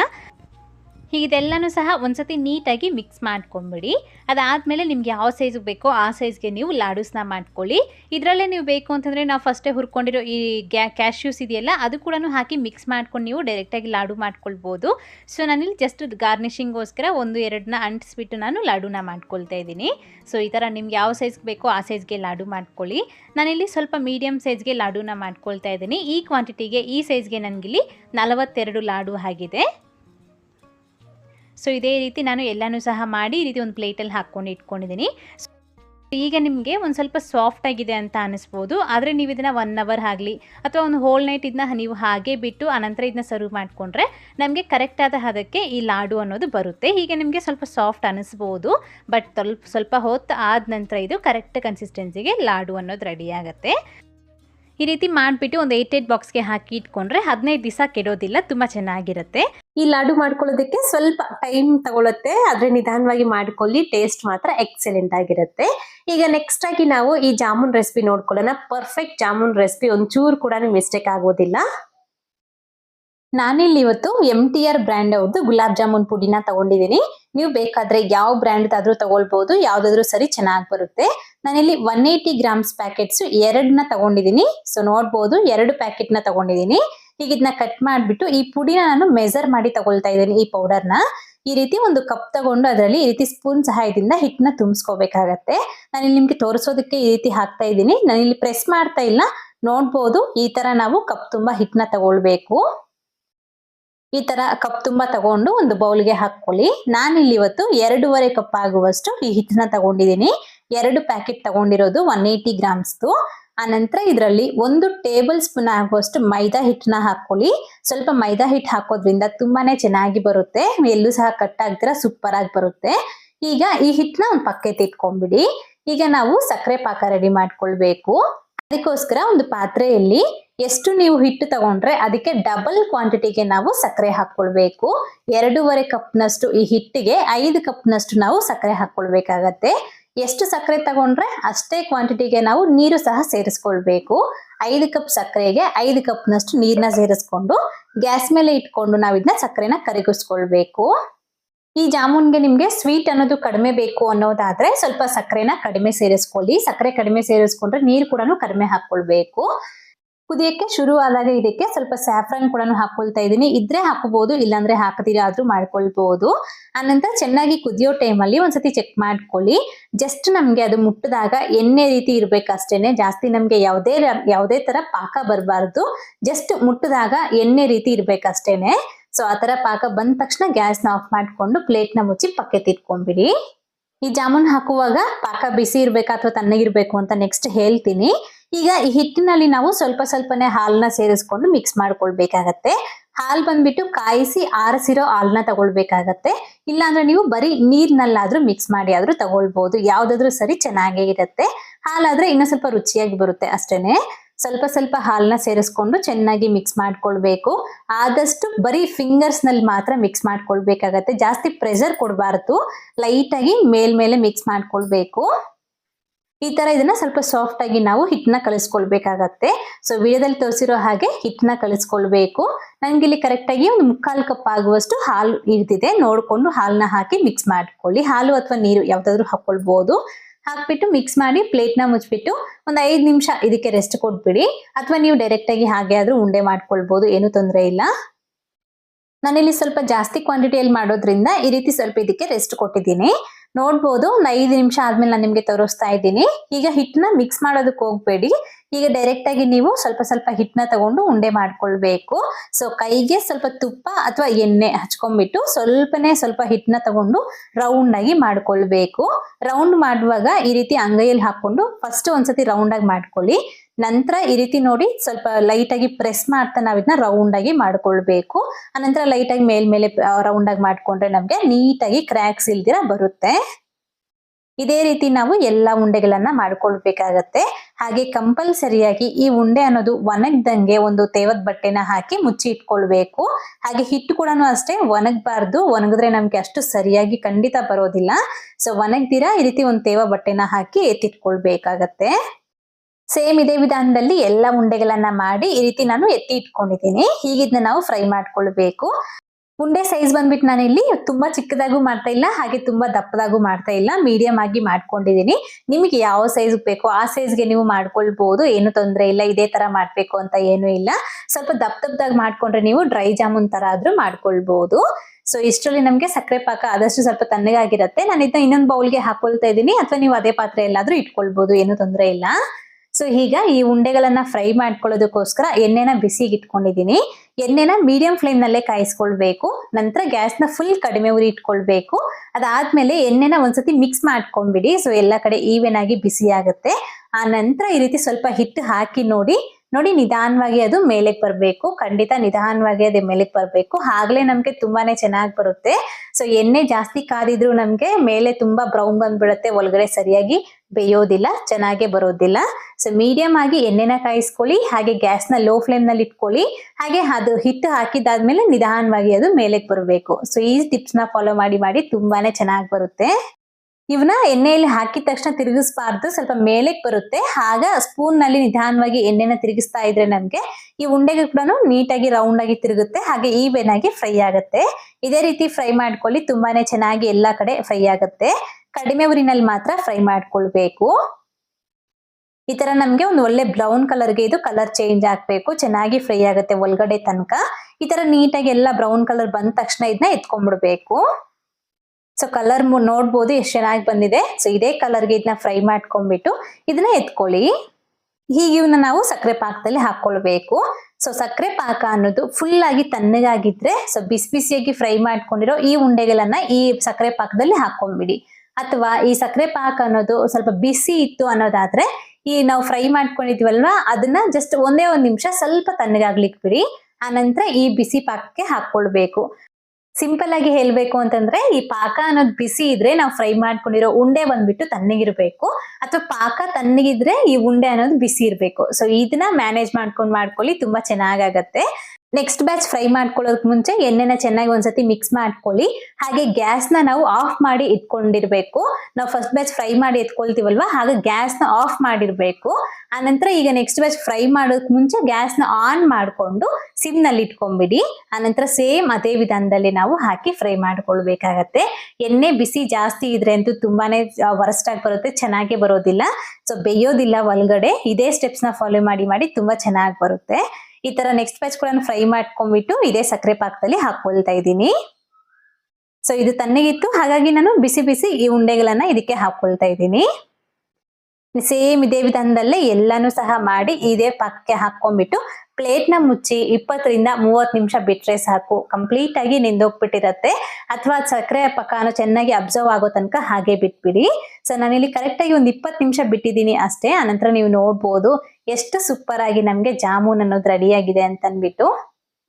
ಹೀಗೆ ಇದೆಲ್ಲನೂ ಸಹ ಒಂದ್ಸತಿ ನೀಟಾಗಿ ಮಿಕ್ಸ್ ಮಾಡ್ಕೊಂಬಿಡಿ. ಅದಾದಮೇಲೆ ನಿಮ್ಗೆ ಯಾವ ಸೈಜ್ಗೆ ಬೇಕೋ ಆ ಸೈಜ್ಗೆ ನೀವು ಲಾಡೂಸ್ನ ಮಾಡ್ಕೊಳ್ಳಿ. ಇದರಲ್ಲೇ ನೀವು ಬೇಕು ಅಂತಂದರೆ ನಾವು ಫಸ್ಟೇ ಹುರ್ಕೊಂಡಿರೋ ಈ ಗ್ಯಾ ಕ್ಯಾಶ್ಯೂಸ್ ಇದೆಯಲ್ಲ, ಅದು ಕೂಡ ಹಾಕಿ ಮಿಕ್ಸ್ ಮಾಡ್ಕೊಂಡು ನೀವು ಡೈರೆಕ್ಟಾಗಿ ಲಾಡು ಮಾಡ್ಕೊಳ್ಬೋದು. ಸೊ ನಾನಿಲ್ಲಿ ಜಸ್ಟ್ ಗಾರ್ನಿಷಿಂಗೋಸ್ಕರ ಒಂದು ಎರಡನ್ನ ಅಂಟಿಸ್ಬಿಟ್ಟು ನಾನು ಲಾಡೂನ ಮಾಡ್ಕೊಳ್ತಾ ಇದ್ದೀನಿ. ಸೊ ಈ ಥರ ನಿಮ್ಗೆ ಯಾವ ಸೈಜ್ಗೆ ಬೇಕೋ ಆ ಸೈಜ್ಗೆ ಲಾಡು ಮಾಡ್ಕೊಳ್ಳಿ. ನಾನಿಲ್ಲಿ ಸ್ವಲ್ಪ ಮೀಡಿಯಮ್ ಸೈಜ್ಗೆ ಲಾಡೂನ ಮಾಡ್ಕೊಳ್ತಾ ಇದ್ದೀನಿ. ಈ ಕ್ವಾಂಟಿಟಿಗೆ ಈ ಸೈಜ್ಗೆ ನನಗಿಲ್ಲಿ ನಲವತ್ತೆರಡು ಲಾಡು ಆಗಿದೆ. ಸೊ ಇದೇ ರೀತಿ ನಾನು ಎಲ್ಲನೂ ಸಹ ಮಾಡಿ ಈ ರೀತಿ ಒಂದು ಪ್ಲೇಟಲ್ಲಿ ಹಾಕ್ಕೊಂಡು ಇಟ್ಕೊಂಡಿದ್ದೀನಿ. ಈಗ ನಿಮಗೆ ಒಂದು ಸ್ವಲ್ಪ ಸಾಫ್ಟ್ ಆಗಿದೆ ಅಂತ ಅನಿಸ್ಬೋದು. ಆದರೆ ನೀವು ಇದನ್ನು ಒನ್ ಅವರ್ ಆಗಲಿ ಅಥವಾ ಒಂದು ಹೋಲ್ ನೈಟ್ ಇದನ್ನ ನೀವು ಹಾಗೆ ಬಿಟ್ಟು ಆನಂತರ ಇದನ್ನ ಸರ್ವ್ ಮಾಡಿಕೊಂಡ್ರೆ ನಮಗೆ ಕರೆಕ್ಟಾದ ಹದಕ್ಕೆ ಈ ಲಾಡು ಅನ್ನೋದು ಬರುತ್ತೆ. ಹೀಗೆ ನಿಮಗೆ ಸ್ವಲ್ಪ ಸಾಫ್ಟ್ ಅನಿಸ್ಬೋದು. ಬಟ್ ಸ್ವಲ್ಪ ಸ್ವಲ್ಪ ಹೊತ್ತು ಆದ ನಂತರ ಇದು ಕರೆಕ್ಟ್ ಕನ್ಸಿಸ್ಟೆನ್ಸಿಗೆ ಲಾಡು ಅನ್ನೋದು ರೆಡಿ ಆಗುತ್ತೆ. ಈ ರೀತಿ ಮಾಡಿಬಿಟ್ಟು ಒಂದು ಏಟ್ ಏಟ್ ಬಾಕ್ಸ್ಗೆ ಹಾಕಿ ಇಟ್ಕೊಂಡ್ರೆ ಹದಿನೈದು ದಿವಸ ಕೆಡೋದಿಲ್ಲ, ತುಂಬ ಚೆನ್ನಾಗಿರುತ್ತೆ. ಈ ಲಾಡು ಮಾಡ್ಕೊಳ್ಳೋದಕ್ಕೆ ಸ್ವಲ್ಪ ಟೈಮ್ ತಗೊಳುತ್ತೆ, ಆದ್ರೆ ನಿಧಾನವಾಗಿ ಮಾಡ್ಕೊಳ್ಳಿ, ಟೇಸ್ಟ್ ಮಾತ್ರ ಎಕ್ಸಲೆಂಟ್ ಆಗಿರುತ್ತೆ. ಈಗ ನೆಕ್ಸ್ಟ್ ಆಗಿ ನಾವು ಈ ಜಾಮೂನ್ ರೆಸಿಪಿ ನೋಡ್ಕೊಳ್ಳೋಣ. ಪರ್ಫೆಕ್ಟ್ ಜಾಮೂನ್ ರೆಸಿಪಿ ಒಂಚೂರು ಕೂಡ ಮಿಸ್ಟೇಕ್ ಆಗೋದಿಲ್ಲ. ನಾನಿಲ್ಲಿ ಇವತ್ತು ಎಂ ಟಿ ಆರ್ ಬ್ರ್ಯಾಂಡ್ ಅವ್ರದ್ದು ಗುಲಾಬ್ ಜಾಮೂನ್ ಪುಡಿನ ತಗೊಂಡಿದ್ದೀನಿ ನೀವು ಬೇಕಾದ್ರೆ ಯಾವ ಬ್ರ್ಯಾಂಡ್ ಆದ್ರೂ ತಗೊಳ್ಬಹುದು ಯಾವ್ದಾದ್ರು ಸರಿ ಚೆನ್ನಾಗಿ ಬರುತ್ತೆ. ನಾನಿಲ್ಲಿ ಒನ್ ಏಯ್ಟಿ ಗ್ರಾಮ್ಸ್ ಪ್ಯಾಕೆಟ್ಸ್ ಎರಡನ್ನ ತಗೊಂಡಿದ್ದೀನಿ ಸೊ ನೋಡ್ಬೋದು, ಎರಡು ಪ್ಯಾಕೆಟ್ನ ತಗೊಂಡಿದ್ದೀನಿ ಈಗ ಇದನ್ನ ಕಟ್ ಮಾಡ್ಬಿಟ್ಟು ಈ ಪುಡಿನ ನಾನು ಮೆಜರ್ ಮಾಡಿ ತಗೊಳ್ತಾ ಇದ್ದೀನಿ ಈ ಪೌಡರ್ನ ಈ ರೀತಿ ಒಂದು ಕಪ್ ತಗೊಂಡು ಅದರಲ್ಲಿ ಈ ರೀತಿ ಸ್ಪೂನ್ ಸಹಾಯದಿಂದ ಹಿಟ್ಟನ್ನ ತುಂಬಿಸ್ಕೋಬೇಕಾಗತ್ತೆ. ನಾನಿಲ್ಲಿ ನಿಮ್ಗೆ ತೋರಿಸೋದಕ್ಕೆ ಈ ರೀತಿ ಹಾಕ್ತಾ ಇದ್ದೀನಿ. ನಾನಿಲ್ಲಿ ಪ್ರೆಸ್ ಮಾಡ್ತಾ ಇಲ್ಲ. ನೋಡ್ಬೋದು, ಈ ತರ ನಾವು ಕಪ್ ತುಂಬಾ ಹಿಟ್ಟನ್ನ ತಗೊಳ್ಬೇಕು. ಈ ತರ ಕಪ್ ತುಂಬಾ ತಗೊಂಡು ಒಂದು ಬೌಲ್ಗೆ ಹಾಕೊಳ್ಳಿ ನಾನಿಲ್ಲಿ ಇವತ್ತು ಎರಡೂವರೆ ಕಪ್ ಆಗುವಷ್ಟು ಈ ಹಿಟ್ಟನ್ನ ತಗೊಂಡಿದ್ದೀನಿ. ಎರಡು ಪ್ಯಾಕೆಟ್ ತಗೊಂಡಿರೋದು ಒನ್ ಏಯ್ಟಿ ಗ್ರಾಮ್ಸ್ದು. ಆನಂತರ ಇದರಲ್ಲಿ ಒಂದು ಟೇಬಲ್ ಸ್ಪೂನ್ ಆಗುವಷ್ಟು ಮೈದಾ ಹಿಟ್ಟನ್ನ ಹಾಕೊಳ್ಳಿ ಸ್ವಲ್ಪ ಮೈದಾ ಹಿಟ್ಟು ಹಾಕೋದ್ರಿಂದ ತುಂಬಾನೇ ಚೆನ್ನಾಗಿ ಬರುತ್ತೆ. ಎಲ್ಲೂ ಸಹ ಕಟ್ ಆಗ್ತೀರಾ ಸೂಪರ್ ಆಗಿ ಬರುತ್ತೆ. ಈಗ ಈ ಹಿಟ್ಟನ್ನ ಒಂದು ಪಕ್ಕಕ್ಕೆ ಇಟ್ಕೊಂಡ್ಬಿಡಿ. ಈಗ ನಾವು ಸಕ್ಕರೆ ಪಾಕ ರೆಡಿ ಮಾಡ್ಕೊಳ್ಬೇಕು. ಅದಕ್ಕೋಸ್ಕರ ಒಂದು ಪಾತ್ರೆಯಲ್ಲಿ ಎಷ್ಟು ನೀವು ಹಿಟ್ಟು ತಗೊಂಡ್ರೆ ಅದಕ್ಕೆ ಡಬಲ್ ಕ್ವಾಂಟಿಟಿಗೆ ನಾವು ಸಕ್ಕರೆ ಹಾಕೊಳ್ಬೇಕು ಎರಡೂವರೆ ಕಪ್ನಷ್ಟು ಈ ಹಿಟ್ಟಿಗೆ ಐದು ಕಪ್ನಷ್ಟು ನಾವು ಸಕ್ಕರೆ ಹಾಕೊಳ್ಬೇಕಾಗತ್ತೆ ಎಷ್ಟು ಸಕ್ಕರೆ ತಗೊಂಡ್ರೆ ಅಷ್ಟೇ ಕ್ವಾಂಟಿಟಿಗೆ ನಾವು ನೀರು ಸಹ ಸೇರಿಸ್ಕೊಳ್ಬೇಕು. ಐದು ಕಪ್ ಸಕ್ಕರೆಗೆ ಐದು ಕಪ್ನಷ್ಟು ನೀರನ್ನ ಸೇರಿಸ್ಕೊಂಡು ಗ್ಯಾಸ್ ಮೇಲೆ ಇಟ್ಕೊಂಡು ನಾವು ಇದನ್ನ ಸಕ್ಕರೆನ ಕರಗಿಸ್ಕೊಳ್ಬೇಕು. ಈ ಜಾಮೂನ್ಗೆ ನಿಮ್ಗೆ ಸ್ವೀಟ್ ಅನ್ನೋದು ಕಡಿಮೆ ಬೇಕು ಅನ್ನೋದಾದ್ರೆ ಸ್ವಲ್ಪ ಸಕ್ಕರೆನ ಕಡಿಮೆ ಸೇರಿಸ್ಕೊಳ್ಳಿ. ಸಕ್ಕರೆ ಕಡಿಮೆ ಸೇರಿಸ್ಕೊಂಡ್ರೆ ನೀರು ಕೂಡ ಕಡಿಮೆ ಹಾಕೊಳ್ಬೇಕು ಕುದಿಯಕ್ಕೆ ಶುರು ಆದಾಗ ಇದಕ್ಕೆ ಸ್ವಲ್ಪ ಸ್ಯಾಫ್ರನ್ ಕೂಡ ಹಾಕೊಳ್ತಾ ಇದ್ದೀನಿ. ಇದ್ರೆ ಹಾಕೋಬಹುದು ಇಲ್ಲಾಂದ್ರೆ ಹಾಕದಿರ ಆದ್ರೂ ಮಾಡ್ಕೊಳ್ಬಹುದು ಆನಂತರ ಚೆನ್ನಾಗಿ ಕುದಿಯೋ ಟೈಮಲ್ಲಿ ಒಂದ್ಸತಿ ಚೆಕ್ ಮಾಡ್ಕೊಳ್ಳಿ. ಜಸ್ಟ್ ನಮ್ಗೆ ಅದು ಮುಟ್ಟಿದಾಗ ಎಣ್ಣೆ ರೀತಿ ಇರ್ಬೇಕಷ್ಟೇನೆ ಜಾಸ್ತಿ ನಮ್ಗೆ ಯಾವುದೇ ಯಾವುದೇ ತರ ಪಾಕ ಬರಬಾರ್ದು. ಜಸ್ಟ್ ಮುಟ್ಟಿದಾಗ ಎಣ್ಣೆ ರೀತಿ ಇರ್ಬೇಕಷ್ಟೇನೆ ಸೊ ಆ ತರ ಪಾಕ ಬಂದ ತಕ್ಷಣ ಗ್ಯಾಸ್ನ ಆಫ್ ಮಾಡ್ಕೊಂಡು ಪ್ಲೇಟ್ನ ಮುಚ್ಚಿ ಪಕ್ಕೆ ಇಟ್ಕೊಂಡ್ಬಿಡಿ. ಈ ಜಾಮೂನ್ ಹಾಕುವಾಗ ಪಾಕ ಬಿಸಿ ಇರ್ಬೇಕಾ ಅಥವಾ ತಣ್ಣಗಿರ್ಬೇಕು ಅಂತ ನೆಕ್ಸ್ಟ್ ಹೇಳ್ತೀನಿ. ಈಗ ಈ ಹಿಟ್ಟಿನಲ್ಲಿ ನಾವು ಸ್ವಲ್ಪ ಸ್ವಲ್ಪನೇ ಹಾಲನ್ನ ಸೇರಿಸ್ಕೊಂಡು ಮಿಕ್ಸ್ ಮಾಡ್ಕೊಳ್ಬೇಕಾಗತ್ತೆ. ಹಾಲ್ ಬಂದ್ಬಿಟ್ಟು ಕಾಯಿಸಿ ಆರಿಸಿರೋ ಹಾಲನ್ನ ತಗೊಳ್ಬೇಕಾಗತ್ತೆ. ಇಲ್ಲಾಂದ್ರೆ ನೀವು ಬರೀ ನೀರ್ನಲ್ಲಾದ್ರೂ ಮಿಕ್ಸ್ ಮಾಡಿ ಆದ್ರೂ ತಗೊಳ್ಬಹುದು ಯಾವ್ದಾದ್ರೂ ಸರಿ ಚೆನ್ನಾಗೇ ಇರುತ್ತೆ. ಹಾಲಾದ್ರೆ ಇನ್ನೂ ಸ್ವಲ್ಪ ರುಚಿಯಾಗಿ ಬರುತ್ತೆ ಅಷ್ಟೇನೆ. ಸ್ವಲ್ಪ ಸ್ವಲ್ಪ ಹಾಲನ್ನ ಸೇರಿಸ್ಕೊಂಡು ಚೆನ್ನಾಗಿ ಮಿಕ್ಸ್ ಮಾಡ್ಕೊಳ್ಬೇಕು. ಆದಷ್ಟು ಬರೀ ಫಿಂಗರ್ಸ್ನಲ್ಲಿ ಮಾತ್ರ ಮಿಕ್ಸ್ ಮಾಡ್ಕೊಳ್ಬೇಕಾಗತ್ತೆ. ಜಾಸ್ತಿ ಪ್ರೆಷರ್ ಕೊಡಬಾರ್ದು. ಲೈಟ್ ಆಗಿ ಮೇಲ್ಮೇಲೆ ಮಿಕ್ಸ್ ಮಾಡ್ಕೊಳ್ಬೇಕು. ಈ ತರ ಇದನ್ನ ಸ್ವಲ್ಪ ಸಾಫ್ಟ್ ಆಗಿ ನಾವು ಹಿಟ್ಟನ್ನ ಕಲಿಸ್ಕೊಳ್ಬೇಕಾಗತ್ತೆ ಸೊ ವಿಡಿಯೋದಲ್ಲಿ ತೋರಿಸಿರೋ ಹಾಗೆ ಹಿಟ್ಟನ್ನ ಕಲಿಸ್ಕೊಳ್ಬೇಕು ನನಗೆ ಇಲ್ಲಿ ಕರೆಕ್ಟಾಗಿ ಒಂದು ಮುಕ್ಕಾಲು ಕಪ್ ಆಗುವಷ್ಟು ಹಾಲು ಇರ್ತಿದೆ ನೋಡಿಕೊಂಡು ಹಾಲನ್ನ ಹಾಕಿ ಮಿಕ್ಸ್ ಮಾಡ್ಕೊಳ್ಳಿ. ಹಾಲು ಅಥವಾ ನೀರು ಯಾವುದಾದ್ರೂ ಹಾಕೊಳ್ಬಹುದು ಹಾಕ್ಬಿಟ್ಟು ಮಿಕ್ಸ್ ಮಾಡಿ ಪ್ಲೇಟ್ನ ಮುಚ್ಚಿಬಿಟ್ಟು ಒಂದು ಐದು ನಿಮಿಷ ಇದಕ್ಕೆ ರೆಸ್ಟ್ ಕೊಟ್ಬಿಡಿ. ಅಥವಾ ನೀವು ಡೈರೆಕ್ಟ್ ಆಗಿ ಹಾಗೆ ಆದ್ರೂ ಉಂಡೆ ಮಾಡ್ಕೊಳ್ಬಹುದು ಏನು ತೊಂದರೆ ಇಲ್ಲ. ನಾನಿಲ್ಲಿ ಸ್ವಲ್ಪ ಜಾಸ್ತಿ ಕ್ವಾಂಟಿಟಿಯಲ್ಲಿ ಮಾಡೋದ್ರಿಂದ ಈ ರೀತಿ ಸ್ವಲ್ಪ ಇದಕ್ಕೆ ರೆಸ್ಟ್ ಕೊಟ್ಟಿದ್ದೀನಿ. ನೋಡ್ಬೋದು ಒಂದು ಐದು ನಿಮಿಷ ಆದ್ಮೇಲೆ ನಾನು ನಿಮಗೆ ತೋರಿಸ್ತಾ ಇದ್ದೀನಿ. ಈಗ ಹಿಟ್ಟನ್ನ ಮಿಕ್ಸ್ ಮಾಡೋದಕ್ಕೆ ಹೋಗ್ಬೇಡಿ. ಈಗ ಡೈರೆಕ್ಟ್ ಆಗಿ ನೀವು ಸ್ವಲ್ಪ ಸ್ವಲ್ಪ ಹಿಟ್ಟನ್ನ ತಗೊಂಡು ಉಂಡೆ ಮಾಡ್ಕೊಳ್ಬೇಕು. ಸೊ ಕೈಗೆ ಸ್ವಲ್ಪ ತುಪ್ಪ ಅಥವಾ ಎಣ್ಣೆ ಹಚ್ಕೊಂಡ್ಬಿಟ್ಟು ಸ್ವಲ್ಪನೇ ಸ್ವಲ್ಪ ಹಿಟ್ಟನ್ನ ತಗೊಂಡು ರೌಂಡ್ ಆಗಿ ಮಾಡ್ಕೊಳ್ಬೇಕು. ರೌಂಡ್ ಮಾಡುವಾಗ ಈ ರೀತಿ ಅಂಗೈಯಲ್ಲಿ ಹಾಕೊಂಡು ಫಸ್ಟ್ ಒಂದ್ಸತಿ ರೌಂಡ್ ಆಗಿ ಮಾಡ್ಕೊಳ್ಳಿ. ನಂತರ ಈ ರೀತಿ ನೋಡಿ ಸ್ವಲ್ಪ ಲೈಟ್ ಆಗಿ ಪ್ರೆಸ್ ಮಾಡ್ತಾ ನಾವು ಇದನ್ನ ರೌಂಡ್ ಆಗಿ ಮಾಡ್ಕೊಳ್ಬೇಕು. ಆನಂತರ ಲೈಟ್ ಆಗಿ ಮೇಲ್ಮೇಲೆ ರೌಂಡ್ ಆಗಿ ಮಾಡ್ಕೊಂಡ್ರೆ ನಮ್ಗೆ ನೀಟಾಗಿ ಕ್ರ್ಯಾಕ್ಸ್ ಇಲ್ದಿರ ಬರುತ್ತೆ. ಇದೇ ರೀತಿ ನಾವು ಎಲ್ಲಾ ಉಂಡೆಗಳನ್ನ ಮಾಡ್ಕೊಳ್ಬೇಕಾಗತ್ತೆ. ಹಾಗೆ ಕಂಪಲ್ಸರಿಯಾಗಿ ಈ ಉಂಡೆ ಅನ್ನೋದು ಒಣಗ್ದಂಗೆ ಒಂದು ತೇವದ ಬಟ್ಟೆನ ಹಾಕಿ ಮುಚ್ಚಿ ಇಟ್ಕೊಳ್ಬೇಕು. ಹಾಗೆ ಹಿಟ್ಟು ಕೂಡ ಅಷ್ಟೇ, ಒಣಗಬಾರ್ದು. ಒಣಗಿದ್ರೆ ನಮ್ಗೆ ಅಷ್ಟು ಸರಿಯಾಗಿ ಖಂಡಿತ ಬರೋದಿಲ್ಲ. ಸೊ ಒಣಗ್ದಿರಾ, ಈ ರೀತಿ ಒಂದು ತೇವ ಬಟ್ಟೆನ ಹಾಕಿ ಎತ್ತಿಟ್ಕೊಳ್ಬೇಕಾಗತ್ತೆ. ಸೇಮ್ ಇದೇ ವಿಧಾನದಲ್ಲಿ ಎಲ್ಲ ಉಂಡೆಗಳನ್ನ ಮಾಡಿ ಈ ರೀತಿ ನಾನು ಎತ್ತಿ ಇಟ್ಕೊಂಡಿದ್ದೀನಿ. ಹೀಗಿದ್ನ ನಾವು ಫ್ರೈ ಮಾಡ್ಕೊಳ್ಬೇಕು. ಉಂಡೆ ಸೈಜ್ ಬಂದ್ಬಿಟ್ಟು ನಾನು ಇಲ್ಲಿ ತುಂಬಾ ಚಿಕ್ಕದಾಗೂ ಮಾಡ್ತಾ ಇಲ್ಲ, ಹಾಗೆ ತುಂಬಾ ದಪ್ಪದಾಗೂ ಮಾಡ್ತಾ ಇಲ್ಲ ಮೀಡಿಯಂ ಆಗಿ ಮಾಡ್ಕೊಂಡಿದ್ದೀನಿ ನಿಮಗೆ ಯಾವ ಸೈಜ್ ಬೇಕೋ ಆ ಸೈಜ್ಗೆ ನೀವು ಮಾಡ್ಕೊಳ್ಬಹುದು ಏನು ತೊಂದರೆ ಇಲ್ಲ, ಇದೇ ತರ ಮಾಡ್ಬೇಕು ಅಂತ ಏನು ಇಲ್ಲ. ಸ್ವಲ್ಪ ದಪ್ಪ ದಪ್ಪದಾಗ ಮಾಡ್ಕೊಂಡ್ರೆ ನೀವು ಡ್ರೈ ಜಾಮೂನ್ ತರ ಆದ್ರೂ ಮಾಡ್ಕೊಳ್ಬಹುದು ಸೊ ಇಷ್ಟರಲ್ಲಿ ನಮ್ಗೆ ಸಕ್ಕರೆ ಪಾಕ ಆದಷ್ಟು ಸ್ವಲ್ಪ ತಣ್ಣಗಾಗಿರುತ್ತೆ. ನಾನು ಇದನ್ನ ಇನ್ನೊಂದು ಬೌಲ್ಗೆ ಹಾಕೊಳ್ತಾ ಇದ್ದೀನಿ ಅಥವಾ ನೀವು ಅದೇ ಪಾತ್ರೆ ಎಲ್ಲಾದ್ರೂ ಇಟ್ಕೊಳ್ಬಹುದು ಏನು ತೊಂದರೆ ಇಲ್ಲ. ಸೊ ಈಗ ಈ ಉಂಡೆಗಳನ್ನ ಫ್ರೈ ಮಾಡ್ಕೊಳ್ಳೋದಕ್ಕೋಸ್ಕರ ಎಣ್ಣೆನ ಬಿಸಿಗೆ ಇಟ್ಕೊಂಡಿದ್ದೀನಿ ಎಣ್ಣೆನ ಮೀಡಿಯಂ ಫ್ಲೇಮ್ ನಲ್ಲೇ ಕಾಯಿಸ್ಕೊಳ್ಬೇಕು. ನಂತರ ಗ್ಯಾಸ್ನ ಫುಲ್ ಕಡಿಮೆ ಉರಿ ಇಟ್ಕೊಳ್ಬೇಕು. ಅದಾದ್ಮೇಲೆ ಎಣ್ಣೆನ ಒಂದ್ಸತಿ ಮಿಕ್ಸ್ ಮಾಡ್ಕೊಂಡ್ಬಿಡಿ. ಸೊ ಎಲ್ಲ ಕಡೆ ಈವೆನ್ ಆಗಿ ಬಿಸಿ ಆಗುತ್ತೆ ಆ ನಂತರ ಈ ರೀತಿ ಸ್ವಲ್ಪ ಹಿಟ್ಟು ಹಾಕಿ ನೋಡಿ. ನೋಡಿ ನಿಧಾನವಾಗಿ ಅದು ಮೇಲೆ ಬರಬೇಕು. ಖಂಡಿತ ನಿಧಾನವಾಗಿ ಅದೇ ಮೇಲೆಗೆ ಬರಬೇಕು. ಆಗ್ಲೇ ನಮ್ಗೆ ತುಂಬಾನೇ ಚೆನ್ನಾಗಿ ಬರುತ್ತೆ. ಸೊ ಎಣ್ಣೆ ಜಾಸ್ತಿ ಕಾದಿದ್ರು ನಮ್ಗೆ ಮೇಲೆ ತುಂಬಾ ಬ್ರೌನ್ ಬಂದ್ಬಿಡುತ್ತೆ. ಒಳಗಡೆ ಸರಿಯಾಗಿ ಬೇಯೋದಿಲ್ಲ, ಚೆನ್ನಾಗೆ ಬರೋದಿಲ್ಲ. ಸೊ ಮೀಡಿಯಂ ಆಗಿ ಎಣ್ಣೆನ ಕಾಯಿಸ್ಕೊಳ್ಳಿ, ಹಾಗೆ ಗ್ಯಾಸ್ನ ಲೋ ಫ್ಲೇಮ್ನಲ್ಲಿ ಇಟ್ಕೊಳ್ಳಿ, ಹಾಗೆ ಅದು ಹಿಟ್ಟು ಹಾಕಿದಾದ್ಮೇಲೆ ನಿಧಾನವಾಗಿ ಅದು ಮೇಲೆ ಬರಬೇಕು. ಸೊ ಈ ಟಿಪ್ಸ್ನ ಫಾಲೋ ಮಾಡಿ ಮಾಡಿ ತುಂಬಾನೇ ಚೆನ್ನಾಗಿ ಬರುತ್ತೆ. ಇವನ್ನ ಎಣ್ಣೆಯಲ್ಲಿ ಹಾಕಿದ ತಕ್ಷಣ ತಿರುಗಿಸ್ಬಾರ್ದು, ಸ್ವಲ್ಪ ಮೇಲೆಗೆ ಬರುತ್ತೆ. ಆಗ ಸ್ಪೂನ್ನಲ್ಲಿ ನಿಧಾನವಾಗಿ ಎಣ್ಣೆನ ತಿರುಗಿಸ್ತಾ ಇದ್ರೆ ನಮ್ಗೆ ಈ ಉಂಡೆಗೆ ಕೂಡ ನೀಟಾಗಿ ರೌಂಡ್ ಆಗಿ ತಿರುಗುತ್ತೆ. ಹಾಗೆ ಈವೆನ್ ಆಗಿ ಫ್ರೈ ಆಗುತ್ತೆ. ಇದೇ ರೀತಿ ಫ್ರೈ ಮಾಡ್ಕೊಳ್ಳಿ, ತುಂಬಾನೇ ಚೆನ್ನಾಗಿ ಎಲ್ಲಾ ಕಡೆ ಫ್ರೈ ಆಗುತ್ತೆ. ಕಡಿಮೆ ಊರಿನಲ್ಲಿ ಮಾತ್ರ ಫ್ರೈ ಮಾಡ್ಕೊಳ್ಬೇಕು. ಈ ತರ ನಮ್ಗೆ ಒಂದು ಒಳ್ಳೆ ಬ್ರೌನ್ ಕಲರ್ಗೆ ಇದು ಕಲರ್ ಚೇಂಜ್ ಆಗ್ಬೇಕು. ಚೆನ್ನಾಗಿ ಫ್ರೈ ಆಗುತ್ತೆ ಒಳಗಡೆ ತನಕ. ಈ ತರ ನೀಟಾಗಿ ಎಲ್ಲ ಬ್ರೌನ್ ಕಲರ್ ಬಂದ ತಕ್ಷಣ ಇದನ್ನ ಎತ್ಕೊಂಡ್ಬಿಡ್ಬೇಕು. ಸೊ ಕಲರ್ ನೋಡ್ಬೋದು, ಎಷ್ಟು ಚೆನ್ನಾಗಿ ಬಂದಿದೆ. ಸೊ ಇದೇ ಕಲರ್ಗೆ ಇದನ್ನ ಫ್ರೈ ಮಾಡ್ಕೊಂಡ್ಬಿಟ್ಟು ಇದನ್ನ ಎತ್ಕೊಳ್ಳಿ. ಹೀಗೆ ಇವನ್ನ ನಾವು ಸಕ್ಕರೆ ಪಾಕದಲ್ಲಿ ಹಾಕೊಳ್ಬೇಕು. ಸೊ ಸಕ್ಕರೆ ಪಾಕ ಅನ್ನೋದು ಫುಲ್ ಆಗಿ ತಣ್ಣಗಾಗಿದ್ರೆ ಸೊ ಬಿಸಿ ಬಿಸಿಯಾಗಿ ಫ್ರೈ ಮಾಡ್ಕೊಂಡಿರೋ ಈ ಉಂಡೆಗಳನ್ನ ಈ ಸಕ್ಕರೆ ಪಾಕದಲ್ಲಿ ಹಾಕೊಂಡ್ಬಿಡಿ. ಅಥವಾ ಈ ಸಕ್ಕರೆ ಪಾಕ ಅನ್ನೋದು ಸ್ವಲ್ಪ ಬಿಸಿ ಇತ್ತು ಅನ್ನೋದಾದ್ರೆ, ಈ ನಾವು ಫ್ರೈ ಮಾಡ್ಕೊಂಡಿದ್ವಲ್ವಾ, ಅದನ್ನ ಜಸ್ಟ್ ಒಂದೇ ಒಂದ್ ನಿಮಿಷ ಸ್ವಲ್ಪ ತಣ್ಣಗಾಗ್ಲಿಕ್ಕೆ ಬಿಡಿ ಆನಂತರ ಈ ಬಿಸಿ ಪಾಕಕ್ಕೆ ಹಾಕೊಳ್ಬೇಕು. ಸಿಂಪಲ್ ಆಗಿ ಹೇಳ್ಬೇಕು ಅಂತಂದ್ರೆ, ಈ ಪಾಕ ಅನ್ನೋದು ಬಿಸಿ ಇದ್ರೆ ನಾವು ಫ್ರೈ ಮಾಡ್ಕೊಂಡಿರೋ ಉಂಡೆ ಬಂದ್ಬಿಟ್ಟು ತಣ್ಣಗಿರ್ಬೇಕು. ಅಥವಾ ಪಾಕ ತಣ್ಣಗಿದ್ರೆ ಈ ಉಂಡೆ ಅನ್ನೋದು ಬಿಸಿ ಇರ್ಬೇಕು. ಸೊ ಇದನ್ನ ಮ್ಯಾನೇಜ್ ಮಾಡ್ಕೊಂಡು ಮಾಡ್ಕೊಳ್ಳಿ, ತುಂಬಾ ಚೆನ್ನಾಗಾಗತ್ತೆ. ನೆಕ್ಸ್ಟ್ ಬ್ಯಾಚ್ ಫ್ರೈ ಮಾಡ್ಕೊಳ್ಳೋದಕ್ಕೆ ಮುಂಚೆ ಎಣ್ಣೆನ ಚೆನ್ನಾಗಿ ಒಂದ್ಸತಿ ಮಿಕ್ಸ್ ಮಾಡ್ಕೊಳ್ಳಿ. ಹಾಗೆ ಗ್ಯಾಸ್ನ ನಾವು ಆಫ್ ಮಾಡಿ ಇಟ್ಕೊಂಡಿರ್ಬೇಕು. ನಾವು ಫಸ್ಟ್ ಬ್ಯಾಚ್ ಫ್ರೈ ಮಾಡಿ ಎತ್ಕೊಳ್ತೀವಲ್ವಾ? ಹಾಗೆ ಗ್ಯಾಸ್ನ ಆಫ್ ಮಾಡಿರ್ಬೇಕು. ಆನಂತರ ಈಗ ನೆಕ್ಸ್ಟ್ ಬ್ಯಾಚ್ ಫ್ರೈ ಮಾಡೋದಕ್ಕೆ ಮುಂಚೆ ಗ್ಯಾಸ್ನ ಆನ್ ಮಾಡಿಕೊಂಡು ಸಿಮ್ನಲ್ಲಿ ಇಟ್ಕೊಂಡ್ಬಿಡಿ. ಆನಂತರ ಸೇಮ್ ಅದೇ ವಿಧಾನದಲ್ಲಿ ನಾವು ಹಾಕಿ ಫ್ರೈ ಮಾಡ್ಕೊಳ್ಬೇಕಾಗತ್ತೆ. ಎಣ್ಣೆ ಬಿಸಿ ಜಾಸ್ತಿ ಇದ್ರೆ ಅಂತೂ ತುಂಬಾನೇ ವರಸ್ಟ್ ಆಗಿ ಬರುತ್ತೆ, ಚೆನ್ನಾಗಿ ಬರೋದಿಲ್ಲ. ಸೊ ಬೇಯೋದಿಲ್ಲ ಒಳಗಡೆ ಇದೇ ಸ್ಟೆಪ್ಸ್ನ ಫಾಲೋ ಮಾಡಿ ಮಾಡಿ ತುಂಬಾ ಚೆನ್ನಾಗಿ ಬರುತ್ತೆ. ಈ ತರ ನೆಕ್ಸ್ಟ್ ಬ್ಯಾಚ್ ಕೂಡ ಫ್ರೈ ಮಾಡ್ಕೊಂಡ್ಬಿಟ್ಟು ಇದೇ ಸಕ್ಕರೆ ಪಾಕದಲ್ಲಿ ಹಾಕೊಳ್ತಾ ಇದ್ದೀನಿ. ಸೊ ಇದು ತಣ್ಣಗಿತ್ತು. ಹಾಗಾಗಿ ನಾನು ಬಿಸಿ ಬಿಸಿ ಈ ಉಂಡೆಗಳನ್ನ ಇದಕ್ಕೆ ಹಾಕೊಳ್ತಾ ಇದ್ದೀನಿ. ಸೇಮ್ ಇದೇ ವಿಧಾನದಲ್ಲೇ ಎಲ್ಲಾನು ಸಹ ಮಾಡಿ ಇದೇ ಪಾಕಕ್ಕೆ ಹಾಕೊಂಡ್ಬಿಟ್ಟು ಪ್ಲೇಟ್ನ ಮುಚ್ಚಿ ಇಪ್ಪತ್ತರಿಂದ ಮೂವತ್ತು ನಿಮಿಷ ಬಿಟ್ರೆ ಸಾಕು. ಕಂಪ್ಲೀಟ್ ಆಗಿ ನಿಂದೋಗ್ಬಿಟ್ಟಿರತ್ತೆ. ಅಥವಾ ಸಕ್ಕರೆ ಪಾಕನು ಚೆನ್ನಾಗಿ ಅಬ್ಸರ್ವ್ ಆಗೋ ತನಕ ಹಾಗೆ ಬಿಟ್ಬಿಡಿ. ಸೊ ನಾನಿಲ್ಲಿ ಕರೆಕ್ಟ್ ಆಗಿ ಒಂದು ಇಪ್ಪತ್ತು ನಿಮಿಷ ಬಿಟ್ಟಿದ್ದೀನಿ ಅಷ್ಟೇ. ಆನಂತರ ನೀವು ನೋಡ್ಬೋದು ಎಷ್ಟು ಸೂಪರ್ ಆಗಿ ನಮ್ಗೆ ಜಾಮೂನ್ ಅನ್ನೋದು ರೆಡಿ ಆಗಿದೆ ಅಂತ ಅಂದ್ಬಿಟ್ಟು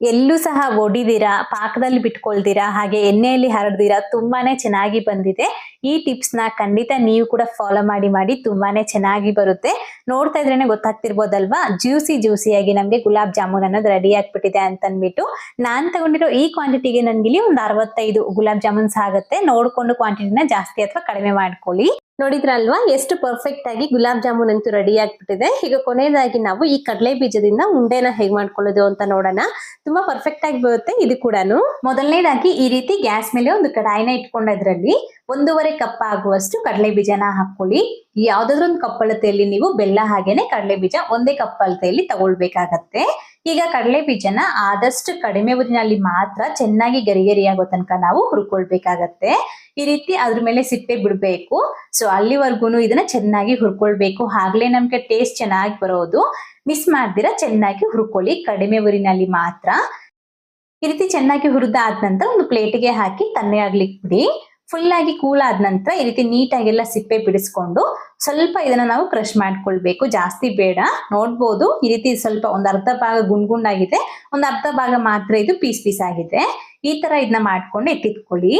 ಎಲ್ಲೂ ಸಹ ಒಡಿದಿರಾ, ಪಾಕದಲ್ಲಿ ಬಿಟ್ಕೊಳ್ದಿರಾ, ಹಾಗೆ ಎಣ್ಣೆಯಲ್ಲಿ ಹರಡ್ದಿರಾ ತುಂಬಾನೇ ಚೆನ್ನಾಗಿ ಬಂದಿದೆ. ಈ ಟಿಪ್ಸ್ನ ಖಂಡಿತ ನೀವು ಕೂಡ ಫಾಲೋ ಮಾಡಿ ಮಾಡಿ ತುಂಬಾನೇ ಚೆನ್ನಾಗಿ ಬರುತ್ತೆ. ನೋಡ್ತಾ ಇದ್ರೇನೆ ಗೊತ್ತಾಗ್ತಿರ್ಬೋದಲ್ವಾ? ಜ್ಯೂಸಿ ಜ್ಯೂಸಿಯಾಗಿ ನಮಗೆ ಗುಲಾಬ್ ಜಾಮೂನ್ ಅನ್ನೋದು ರೆಡಿ ಆಗ್ಬಿಟ್ಟಿದೆ ಅಂತ ಅಂದ್ಬಿಟ್ಟು ನಾನ್ ತಗೊಂಡಿರೋ ಈ ಕ್ವಾಂಟಿಟಿಗೆ ನನ್ಗಿಲ್ಲಿ ಒಂದು ಅರವತ್ತೈದು ಗುಲಾಬ್ ಜಾಮೂನ್ಸ್ ಆಗುತ್ತೆ. ನೋಡ್ಕೊಂಡು ಕ್ವಾಂಟಿಟಿನ ಜಾಸ್ತಿ ಅಥವಾ ಕಡಿಮೆ ಮಾಡ್ಕೊಳ್ಳಿ. ನೋಡಿದ್ರಲ್ವಾ? ಎಷ್ಟು ಪರ್ಫೆಕ್ಟ್ ಆಗಿ ಗುಲಾಬ್ ಜಾಮೂನ್ ಅಂತೂ ರೆಡಿ ಆಗ್ಬಿಟ್ಟಿದೆ. ಈಗ ಕೊನೆಯದಾಗಿ ನಾವು ಈ ಕಡಲೆ ಬೀಜದಿಂದ ಉಂಡೆನ ಹೇಗ್ ಮಾಡ್ಕೊಳ್ಳೋದು ಅಂತ ನೋಡೋಣ. ತುಂಬಾ ಪರ್ಫೆಕ್ಟ್ ಆಗಿ ಬರುತ್ತೆ ಇದು ಕೂಡ ಮೊದಲನೇದಾಗಿ ಈ ರೀತಿ ಗ್ಯಾಸ್ ಮೇಲೆ ಒಂದು ಕಡಾಯಿನ ಇಟ್ಕೊಂಡದ್ರಲ್ಲಿ ಒಂದೂವರೆ ಕಪ್ ಆಗುವಷ್ಟು ಕಡಲೆ ಬೀಜನ ಹಾಕೊಳ್ಳಿ. ಯಾವ್ದಾದ್ರು ಒಂದು ಕಪ್ ಅಳತೆಯಲ್ಲಿ ನೀವು ಬೆಲ್ಲ ಹಾಗೇನೆ ಕಡಲೆ ಬೀಜ ಒಂದೇ ಕಪ್ ಅಳತೆಯಲ್ಲಿ ತಗೊಳ್ಬೇಕಾಗತ್ತೆ. ಈಗ ಕಡಲೆ ಬೀಜನ ಆದಷ್ಟು ಕಡಿಮೆ ಊರಿನಲ್ಲಿ ಮಾತ್ರ ಚೆನ್ನಾಗಿ ಗರಿ ಗರಿಯಾಗೋ ತನಕ ನಾವು ಹುರ್ಕೊಳ್ಬೇಕಾಗತ್ತೆ. ಈ ರೀತಿ ಅದ್ರ ಮೇಲೆ ಸಿಪ್ಪೆ ಬಿಡ್ಬೇಕು. ಸೊ ಅಲ್ಲಿವರೆಗೂ ಇದನ್ನ ಚೆನ್ನಾಗಿ ಹುರ್ಕೊಳ್ಬೇಕು. ಆಗ್ಲೇ ನಮ್ಗೆ ಟೇಸ್ಟ್ ಚೆನ್ನಾಗಿ ಬರೋದು. ಮಿಸ್ ಮಾಡ್ದಿರಾ ಚೆನ್ನಾಗಿ ಹುರ್ಕೊಳ್ಳಿ. ಕಡಿಮೆ ಊರಿನಲ್ಲಿ ಮಾತ್ರ. ಈ ರೀತಿ ಚೆನ್ನಾಗಿ ಹುರಿದಾದ ನಂತರ ಒಂದು ಪ್ಲೇಟಿಗೆ ಹಾಕಿ ತನ್ನೆ ಆಗ್ಲಿಕ್ಕೆ ಬಿಡಿ. ಫುಲ್ ಆಗಿ ಕೂಲ್ ಆದ ನಂತರ ಈ ರೀತಿ ನೀಟಾಗೆಲ್ಲ ಸಿಪ್ಪೆ ಬಿಡಿಸ್ಕೊಂಡು ಸ್ವಲ್ಪ ಇದನ್ನ ನಾವು ಕ್ರಷ್ ಮಾಡ್ಕೊಳ್ಬೇಕು. ಜಾಸ್ತಿ ಬೇಡ. ನೋಡ್ಬೋದು ಈ ರೀತಿ ಸ್ವಲ್ಪ ಒಂದು ಅರ್ಧ ಭಾಗ ಗುಂಡ್ ಗುಂಡಾಗಿದೆ ಒಂದ್ ಅರ್ಧ ಭಾಗ ಮಾತ್ರ ಇದು ಪೀಸ್ ಪೀಸ್ ಆಗಿದೆ. ಈ ತರ ಇದನ್ನ ಮಾಡ್ಕೊಂಡು ಎತ್ತಿಟ್ಕೊಳ್ಳಿ.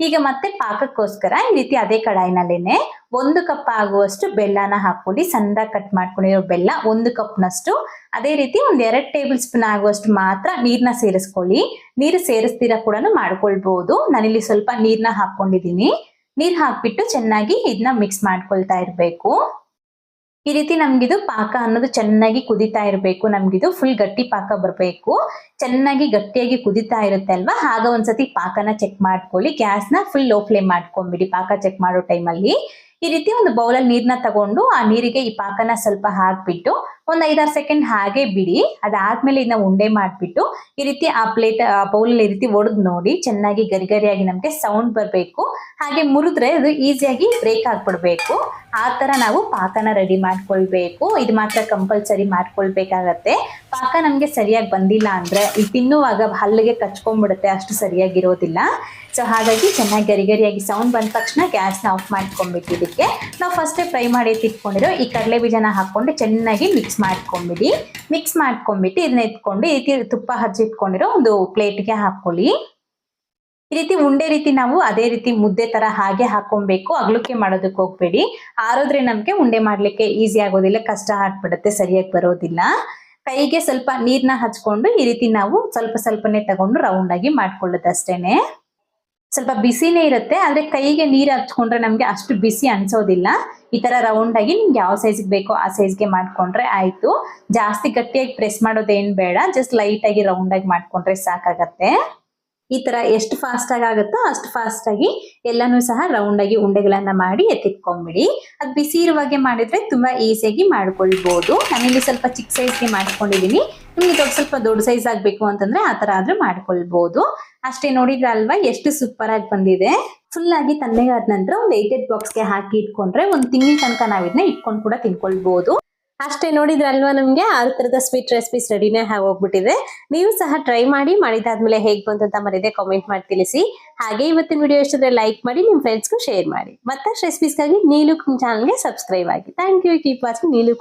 ಈಗ ಮತ್ತೆ ಪಾಕಕ್ಕೋಸ್ಕರ ಈ ರೀತಿ ಅದೇ ಕಡಾಯಿನಲ್ಲೇನೆ ಒಂದು ಕಪ್ ಆಗುವಷ್ಟು ಬೆಲ್ಲನ ಹಾಕೊಳ್ಳಿ ಸಂದ ಕಟ್ ಮಾಡ್ಕೊಂಡಿರೋ ಬೆಲ್ಲ ಒಂದು ಕಪ್ನಷ್ಟು. ಅದೇ ರೀತಿ ಒಂದ್ ಎರಡ್ ಟೇಬಲ್ ಸ್ಪೂನ್ ಆಗುವಷ್ಟು ಮಾತ್ರ ನೀರನ್ನ ಸೇರಿಸ್ಕೊಳ್ಳಿ. ನೀರು ಸೇರಿಸ್ತೀರಾ ಕೂಡ ಮಾಡ್ಕೊಳ್ಬಹುದು ನಾನಿಲ್ಲಿ ಸ್ವಲ್ಪ ನೀರ್ನ ಹಾಕೊಂಡಿದೀನಿ ನೀರ್ ಹಾಕ್ಬಿಟ್ಟು ಚೆನ್ನಾಗಿ ಇದನ್ನ ಮಿಕ್ಸ್ ಮಾಡ್ಕೊಳ್ತಾ ಇರಬೇಕು. ಈ ರೀತಿ ನಮ್ಗಿದು ಪಾಕ ಅನ್ನೋದು ಚೆನ್ನಾಗಿ ಕುದಿತಾ ಇರಬೇಕು. ನಮ್ಗಿದು ಫುಲ್ ಗಟ್ಟಿ ಪಾಕ ಬರಬೇಕು. ಚೆನ್ನಾಗಿ ಗಟ್ಟಿಯಾಗಿ ಕುದಿತಾ ಇರುತ್ತೆ ಅಲ್ವಾ? ಆಗ ಒಂದ್ಸತಿ ಪಾಕನ ಚೆಕ್ ಮಾಡ್ಕೊಳ್ಳಿ. ಗ್ಯಾಸ್ನ ಫುಲ್ ಲೋ ಫ್ಲೇಮ್ ಮಾಡ್ಕೊಂಬಿಡಿ ಪಾಕ ಚೆಕ್ ಮಾಡೋ ಟೈಮಲ್ಲಿ ಈ ರೀತಿ ಒಂದು ಬೌಲಲ್ಲಿ ನೀರನ್ನ ತಗೊಂಡು ಆ ನೀರಿಗೆ ಈ ಪಾಕನ ಸ್ವಲ್ಪ ಹಾಕ್ಬಿಟ್ಟು ಒಂದ್ ಐದಾರು ಸೆಕೆಂಡ್ ಹಾಗೆ ಬಿಡಿ. ಅದಾದ್ಮೇಲೆ ಇದನ್ನ ಉಂಡೆ ಮಾಡ್ಬಿಟ್ಟು ಈ ರೀತಿ ಆ ಪ್ಲೇಟ್ ಆ ಪೌಲಲ್ಲಿ ಈ ರೀತಿ ಒಡೆದು ನೋಡಿ ಚೆನ್ನಾಗಿ ಗರಿಗರಿಯಾಗಿ ನಮಗೆ ಸೌಂಡ್ ಬರಬೇಕು. ಹಾಗೆ ಮುರಿದ್ರೆ ಅದು ಈಸಿಯಾಗಿ ಬ್ರೇಕ್ ಆಗ್ಬಿಡ್ಬೇಕು. ಆ ತರ ನಾವು ಪಾಕನ ರೆಡಿ ಮಾಡ್ಕೊಳ್ಬೇಕು. ಇದು ಮಾತ್ರ ಕಂಪಲ್ಸರಿ ಮಾಡ್ಕೊಳ್ಬೇಕಾಗತ್ತೆ. ಪಾಕ ನಮಗೆ ಸರಿಯಾಗಿ ಬಂದಿಲ್ಲ ಅಂದ್ರೆ ಈ ತಿನ್ನುವಾಗ ಹಲ್ಲಿಗೆ ಕಚ್ಕೊಂಡ್ಬಿಡುತ್ತೆ, ಅಷ್ಟು ಸರಿಯಾಗಿರೋದಿಲ್ಲ. ಸೊ ಹಾಗಾಗಿ ಚೆನ್ನಾಗಿ ಗರಿಗರಿಯಾಗಿ ಸೌಂಡ್ ಬಂದ ತಕ್ಷಣ ಗ್ಯಾಸ್ನ ಆಫ್ ಮಾಡ್ಕೊಂಡ್ಬಿಟ್ಟಿದ್ದಕ್ಕೆ ನಾವು ಫಸ್ಟೇ ಫ್ರೈ ಮಾಡಿ ತಿಟ್ಕೊಂಡಿರೋ ಈ ಕಡಲೆ ಬೀಜನ ಹಾಕೊಂಡು ಚೆನ್ನಾಗಿ ಮಿಕ್ಸ್ ಮಾಡ್ಕೊಂಬಿಡಿ. ಮಿಕ್ಸ್ ಮಾಡ್ಕೊಂಡ್ಬಿಟ್ಟು ಇದನ್ನ ಎತ್ಕೊಂಡು ಈ ರೀತಿ ತುಪ್ಪ ಹಚ್ಚಿಟ್ಕೊಂಡಿರೋ ಒಂದು ಪ್ಲೇಟ್ಗೆ ಹಾಕೊಳ್ಳಿ. ಈ ರೀತಿ ಉಂಡೆ ರೀತಿ ನಾವು ಅದೇ ರೀತಿ ಮುದ್ದೆ ತರ ಹಾಗೆ ಹಾಕೊಬೇಕು. ಅಗಲಕ್ಕೆ ಮಾಡೋದಕ್ಕೆ ಹೋಗ್ಬೇಡಿ. ಆರೋದ್ರೆ ನಮ್ಗೆ ಉಂಡೆ ಮಾಡ್ಲಿಕ್ಕೆ ಈಸಿ ಆಗೋದಿಲ್ಲ, ಕಷ್ಟ ಆಗ್ಬಿಡುತ್ತೆ, ಸರಿಯಾಗಿ ಬರೋದಿಲ್ಲ. ಕೈಗೆ ಸ್ವಲ್ಪ ನೀರ್ನ ಹಚ್ಕೊಂಡು ಈ ರೀತಿ ನಾವು ಸ್ವಲ್ಪ ಸ್ವಲ್ಪನೇ ತಗೊಂಡು ರೌಂಡ್ ಆಗಿ ಮಾಡ್ಕೊಳ್ಳೋದಷ್ಟೇನೆ. ಸ್ವಲ್ಪ ಬಿಸಿನೇ ಇರುತ್ತೆ, ಆದ್ರೆ ಕೈಗೆ ನೀರು ಹಚ್ಕೊಂಡ್ರೆ ನಮ್ಗೆ ಅಷ್ಟು ಬಿಸಿ ಅನ್ಸೋದಿಲ್ಲ. ಈ ತರ ರೌಂಡ್ ಆಗಿ ನಿಮ್ಗೆ ಯಾವ ಸೈಜ್ಗೆ ಬೇಕೋ ಆ ಸೈಜ್ಗೆ ಮಾಡ್ಕೊಂಡ್ರೆ ಆಯ್ತು. ಜಾಸ್ತಿ ಗಟ್ಟಿಯಾಗಿ ಪ್ರೆಸ್ ಮಾಡೋದೇನ್ ಬೇಡ ಜಸ್ಟ್ ಲೈಟ್ ಆಗಿ ರೌಂಡ್ ಆಗಿ ಮಾಡ್ಕೊಂಡ್ರೆ ಸಾಕಾಗತ್ತೆ. ಈ ತರ ಎಷ್ಟು ಫಾಸ್ಟ್ ಆಗಿ ಆಗುತ್ತೋ ಅಷ್ಟು ಫಾಸ್ಟ್ ಆಗಿ ಎಲ್ಲಾನು ಸಹ ರೌಂಡ್ ಆಗಿ ಉಂಡೆಗಳನ್ನ ಮಾಡಿ ಎತ್ತಿಟ್ಕೊಂಡ್ಬಿಡಿ ಅದು ಬಿಸಿ ಇರುವಾಗೆ ಮಾಡಿದ್ರೆ ತುಂಬಾ ಈಸಿಯಾಗಿ ಮಾಡ್ಕೊಳ್ಬಹುದು ನಾನಿಲ್ಲಿ ಸ್ವಲ್ಪ ಚಿಕ್ಕ ಸೈಜ್ಗೆ ಮಾಡ್ಕೊಂಡಿದೀನಿ. ನಿಮ್ಗೆ ದೊಡ್ಡ ಸ್ವಲ್ಪ ದೊಡ್ಡ ಸೈಜ್ ಆಗ್ಬೇಕು ಅಂತಂದ್ರೆ ಆ ತರ ಆದ್ರೂ ಮಾಡ್ಕೊಳ್ಬಹುದು ಅಷ್ಟೇ ನೋಡಿದ್ರೆ ಅಲ್ವಾ ಎಷ್ಟು ಸೂಪರ್ ಆಗಿ ಬಂದಿದೆ. ಫುಲ್ ಆಗಿ ತಣ್ಣಗಾದ ನಂತರ ಒಂದು ಏಟೆಡ್ ಬಾಕ್ಸ್ಗೆ ಹಾಕಿ ಇಟ್ಕೊಂಡ್ರೆ ಒಂದು ತಿಂಗಳ ತನಕ ನಾವು ಇದನ್ನ ಇಟ್ಕೊಂಡು ಕೂಡ ತಿನ್ಕೊಳ್ಬಹುದು ಅಷ್ಟೇ ನೋಡಿದ್ರಲ್ವಾ ನಮ್ಗೆ? ಆರು ತರದ ಸ್ವೀಟ್ ರೆಸಿಪೀಸ್ ರೆಡಿನೇ ಹೋಗ್ಬಿಟ್ಟಿದೆ ನೀವು ಸಹ ಟ್ರೈ ಮಾಡಿ, ಮಾಡಿದಾದ್ಮೇಲೆ ಹೇಗ್ ಬಂತು ಅಂತ ಮರಿದೆ ಕಾಮೆಂಟ್ ಮಾಡಿ ತಿಳಿಸಿ. ಹಾಗೆ ಇವತ್ತಿನ ವಿಡಿಯೋ ಇಷ್ಟಿದ್ರೆ ಲೈಕ್ ಮಾಡಿ, ನಿಮ್ ಫ್ರೆಂಡ್ಸ್ಗೂ ಶೇರ್ ಮಾಡಿ. ಮತ್ತಷ್ಟು ರೆಸಿಪೀಸ್ಗಾಗಿ ನೀಲು ಚಾನಲ್ಗೆ ಸಬ್ಸ್ಕ್ರೈಬ್ ಆಗಿ. Thank you keep watching Neelu